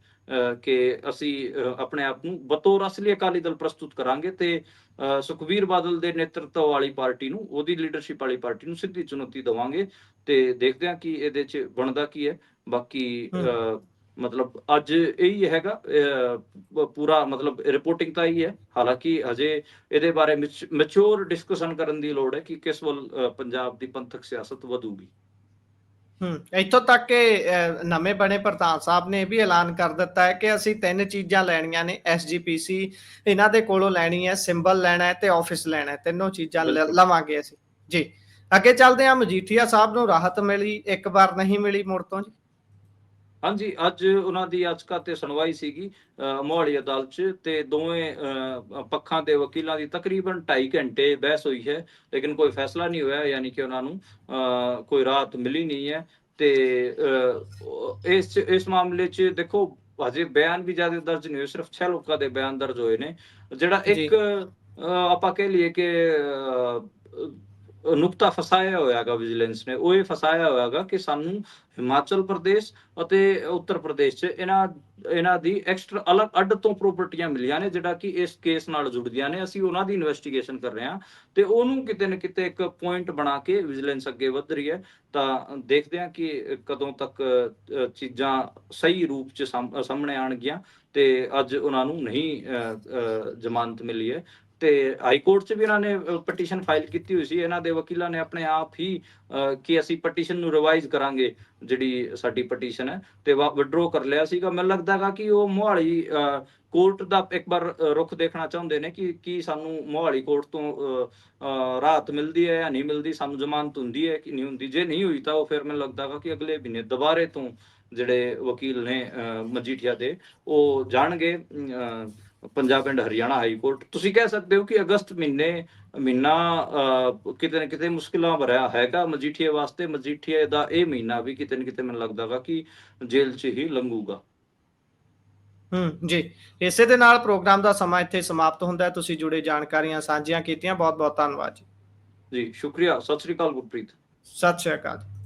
ਕਿ ਅਸੀਂ ਆਪਣੇ ਆਪ ਨੂੰ ਬਤੌਰ ਅਸਲੀ ਅਕਾਲੀ ਦਲ ਪ੍ਰਸਤੁਤ ਕਰਾਂਗੇ ਤੇ ਅ, ਸੁਖਬੀਰ ਬਾਦਲ ਦੇ ਨੇਤਰਤਵ ਵਾਲੀ ਪਾਰਟੀ ਨੂੰ ਉਹਦੀ ਲੀਡਰਸ਼ਿਪ ਵਾਲੀ ਪਾਰਟੀ ਨੂੰ ਸਿੱਧੀ ਚੁਣੌਤੀ ਦੇਵਾਂਗੇ ਤੇ ਦੇਖਦੇ ਹਾਂ ਕਿ ਇਹਦੇ ਚ ਬਣਦਾ ਕੀ ਹੈ। ਬਾਕੀ ਮਤਲਬ ਅੱਜ ਇਹੀ ਹੈਗਾ ਪੂਰਾ ਮਤਲਬ ਰਿਪੋਰਟਿੰਗ ਤਾਂ ਹੀ ਹੈ। ਹਾਲਾਂਕਿ ਹਜੇ ਇਹਦੇ ਬਾਰੇ ਮੈਚੁਰ ਡਿਸਕਸ਼ਨ ਕਰਨ ਦੀ ਲੋੜ ਹੈ ਕਿ ਕਿਸ ਵੱਲ ਪੰਜਾਬ ਦੀ ਪੰਥਕ ਸਿਆਸਤ ਵਧੂਗੀ। ਹੂੰ ਇੱਥੋਂ ਤੱਕ ਕਿ ਨਵੇਂ ਬਣੇ ਪ੍ਰਧਾਨ ਸਾਹਿਬ ਨੇ ਵੀ ਐਲਾਨ ਕਰ ਦਿੱਤਾ ਹੈ ਕਿ ਅਸੀਂ ਤਿੰਨ ਚੀਜ਼ਾਂ ਲੈਣੀਆਂ ਨੇ ਐਸਜੀਪੀਸੀ ਇਹਨਾਂ ਦੇ ਕੋਲੋਂ ਲੈਣੀ ਹੈ ਸਿੰਬਲ ਲੈਣਾ ਹੈ ਤੇ ਆਫਿਸ ਲੈਣਾ ਹੈ। ਤਿੰਨੋਂ ਚੀਜ਼ਾਂ। ਲਵਾਂਗੇ ਅਸੀਂ। ਜੀ ਅੱਗੇ ਚੱਲਦੇ ਹਾਂ ਮਜੀਠੀਆ ਸਾਹਿਬ ਨੂੰ ਰਾਹਤ ਮਿਲੀ ਇੱਕ ਵਾਰ ਨਹੀਂ ਮਿਲੀ ਮੁੜ ਤੋਂ ਜੀ। ਹਾਂਜੀ ਅੱਜ ਉਹਨਾਂ ਦੀ ਅਚਕਾ ਤੇ ਸੁਣਵਾਈ ਸੀਗੀ ਮੋਹਾਲੀ ਅਦਾਲਤ 'ਚ ਤੇ ਦੋਵੇਂ ਪੱਖਾਂ ਦੇ ਵਕੀਲਾਂ ਦੀ ਤਕਰੀਬਨ 2.5 ਘੰਟੇ ਬਹਿਸ ਹੋਈ ਹੈ ਲੇਕਿਨ ਕੋਈ ਫੈਸਲਾ ਨਹੀਂ ਹੋਇਆ ਯਾਨੀ ਕਿ ਉਹਨਾਂ ਨੂੰ ਕੋਈ ਰਾਹਤ ਮਿਲੀ ਨਹੀਂ ਹੈ ਤੇ ਇਸ ਇਸ ਮਾਮਲੇ 'ਚ ਦੇਖੋ ਹਜੇ ਬਿਆਨ ਵੀ ਜ਼ਿਆਦਾ ਦਰਜ ਨਹੀਂ ਹੋਏ ਸਿਰਫ 6 ਲੋਕਾਂ ਦੇ ਬਿਆਨ ਦਰਜ ਹੋਏ ਨੇ ਜਿਹੜਾ। ਇੱਕ ਆਪਾਂ ਕਹਿ ਲਈਏ ਕਿ ਨੁਕਤਾ ਫਸਾਇਆ ਹੋਇਆਗਾ ਵਿਜੀਲੈਂਸ ਨੇ। ਉਹ ਇਹ ਫਸਾਇਆ ਹੋਇਆਗਾ ਕਿ ਸਾਨੂੰ ਹਿਮਾਚਲ ਪ੍ਰਦੇਸ਼ ਅਤੇ ਉੱਤਰ ਪ੍ਰਦੇਸ਼ 'ਚ ਇਹਨਾਂ ਇਹਨਾਂ ਦੀ ਐਕਸਟਰਾ ਅਲੱਗ ਅੱਡ ਤੋਂ ਪ੍ਰਾਪਰਟੀਆਂ ਮਿਲੀਆਂ ਨੇ ਜਿਹੜਾ ਕਿ ਇਸ ਕੇਸ ਨਾਲ ਜੁੜਦੀਆਂ ਨੇ। ਅਸੀਂ ਉਹਨਾਂ ਦੀ ਇਨਵੈਸਟੀਗੇਸ਼ਨ ਕਰ ਰਹੇ ਹਾਂ ਤੇ ਉਹਨੂੰ ਕਿਤੇ ਨਾ ਕਿਤੇ ਇੱਕ ਪੁਆਇੰਟ ਬਣਾ ਕੇ ਵਿਜੀਲੈਂਸ ਅੱਗੇ ਵਧ ਰਹੀ ਹੈ। ਤਾਂ ਦੇਖਦੇ ਹਾਂ ਕਿ ਕਦੋਂ ਤੱਕ ਚੀਜ਼ਾਂ ਸਹੀ ਰੂਪ 'ਚ ਸਾਹਮਣੇ ਆਣਗੀਆਂ ਤੇ ਅੱਜ ਉਹਨਾਂ ਨੂੰ ਨਹੀਂ ਅ, ਜ਼ਮਾਨਤ ਮਿਲੀ ਹੈ। ਤੇ ਹਾਈ ਕੋਰਟ 'ਚ ਵੀ ਇਹਨਾਂ ਨੇ ਪਟੀਸ਼ਨ ਫਾਈਲ ਕੀਤੀ ਹੋਈ ਸੀ। ਇਹਨਾਂ ਦੇ ਵਕੀਲਾਂ ਨੇ ਆਪਣੇ ਆਪ ਹੀ ਕਿ ਅਸੀਂ ਪਟੀਸ਼ਨ ਨੂੰ ਰਿਵਾਈਜ਼ ਕਰਾਂਗੇ ਜਿਹੜੀ ਸਾਡੀ ਪਟੀਸ਼ਨ ਹੈ ਤੇ ਵਿਡਰੋ ਕਰ ਲਿਆ ਸੀਗਾ। ਮੈਨੂੰ ਲੱਗਦਾ ਕਿ ਉਹ ਮੋਹਾਲੀ ਕੋਰਟ ਦਾ ਇੱਕ ਵਾਰ ਰੁਖ ਦੇਖਣਾ ਚਾਹੁੰਦੇ ਨੇ ਕਿ ਕੀ ਸਾਨੂੰ ਮੋਹਾਲੀ ਕੋਰਟ ਤੋਂ ਅ, ਰਾਹਤ ਮਿਲਦੀ ਹੈ ਜਾਂ ਨਹੀਂ ਮਿਲਦੀ ਸਾਨੂੰ ਜ਼ਮਾਨਤ ਹੁੰਦੀ ਹੈ ਕਿ ਨਹੀਂ ਹੁੰਦੀ। ਜੇ ਨਹੀਂ ਹੋਈ ਤਾਂ ਉਹ ਫਿਰ ਮੈਨੂੰ ਲੱਗਦਾ ਹੈਗਾ ਕਿ ਅਗਲੇ ਮਹੀਨੇ ਦੁਬਾਰੇ ਤੋਂ ਜਿਹੜੇ ਵਕੀਲ ਨੇ ਅ, ਮਜੀਠੀਆ ਦੇ ਉਹ ਜਾਣਗੇ। ਅ, Punjab and Haryana high court. ਤੁਸੀਂ ਕਹਿ ਸਕਦੇ ਹੋ ਕਿ ਅਗਸਤ ਮਹੀਨੇ ਮਹੀਨਾ ਕਿਤੇ ਨਾ ਕਿਤੇ ਮੁਸ਼ਕਿਲਾਂ ਭਰਿਆ ਹੈਗਾ। ਮਜੀਠੀਆ ਵਾਸਤੇ ਮਜੀਠੀਆ ਦਾ ਇਹ ਮਹੀਨਾ ਵੀ ਕਿਤੇ ਨਾ ਕਿਤੇ ਮੈਨੂੰ ਲੱਗਦਾ ਵਾ ਕਿ ਜੇਲ੍ਹ 'ਚ ਹੀ ਲੰਘੂਗਾ। ਹੂੰ ਜੀ। ਇਸੇ ਦੇ ਨਾਲ ਪ੍ਰੋਗਰਾਮ ਦਾ ਸਮਾਂ ਇੱਥੇ ਸਮਾਪਤ ਹੁੰਦਾ ਹੈ। ਤੁਸੀਂ ਜੁੜੇ ਜਾਣਕਾਰੀਆਂ ਸਾਂਝੀਆਂ ਕੀਤੀਆਂ। ਬਹੁਤ ਬਹੁਤ ਧੰਨਵਾਦ ਜੀ। ਜੀ ਸ਼ੁਕਰੀਆ। ਸਤਿ ਸ੍ਰੀ ਅਕਾਲ ਗੁਰਪ੍ਰੀਤ। ਸਤਿ ਸ਼੍ਰੀ ਅਕਾਲ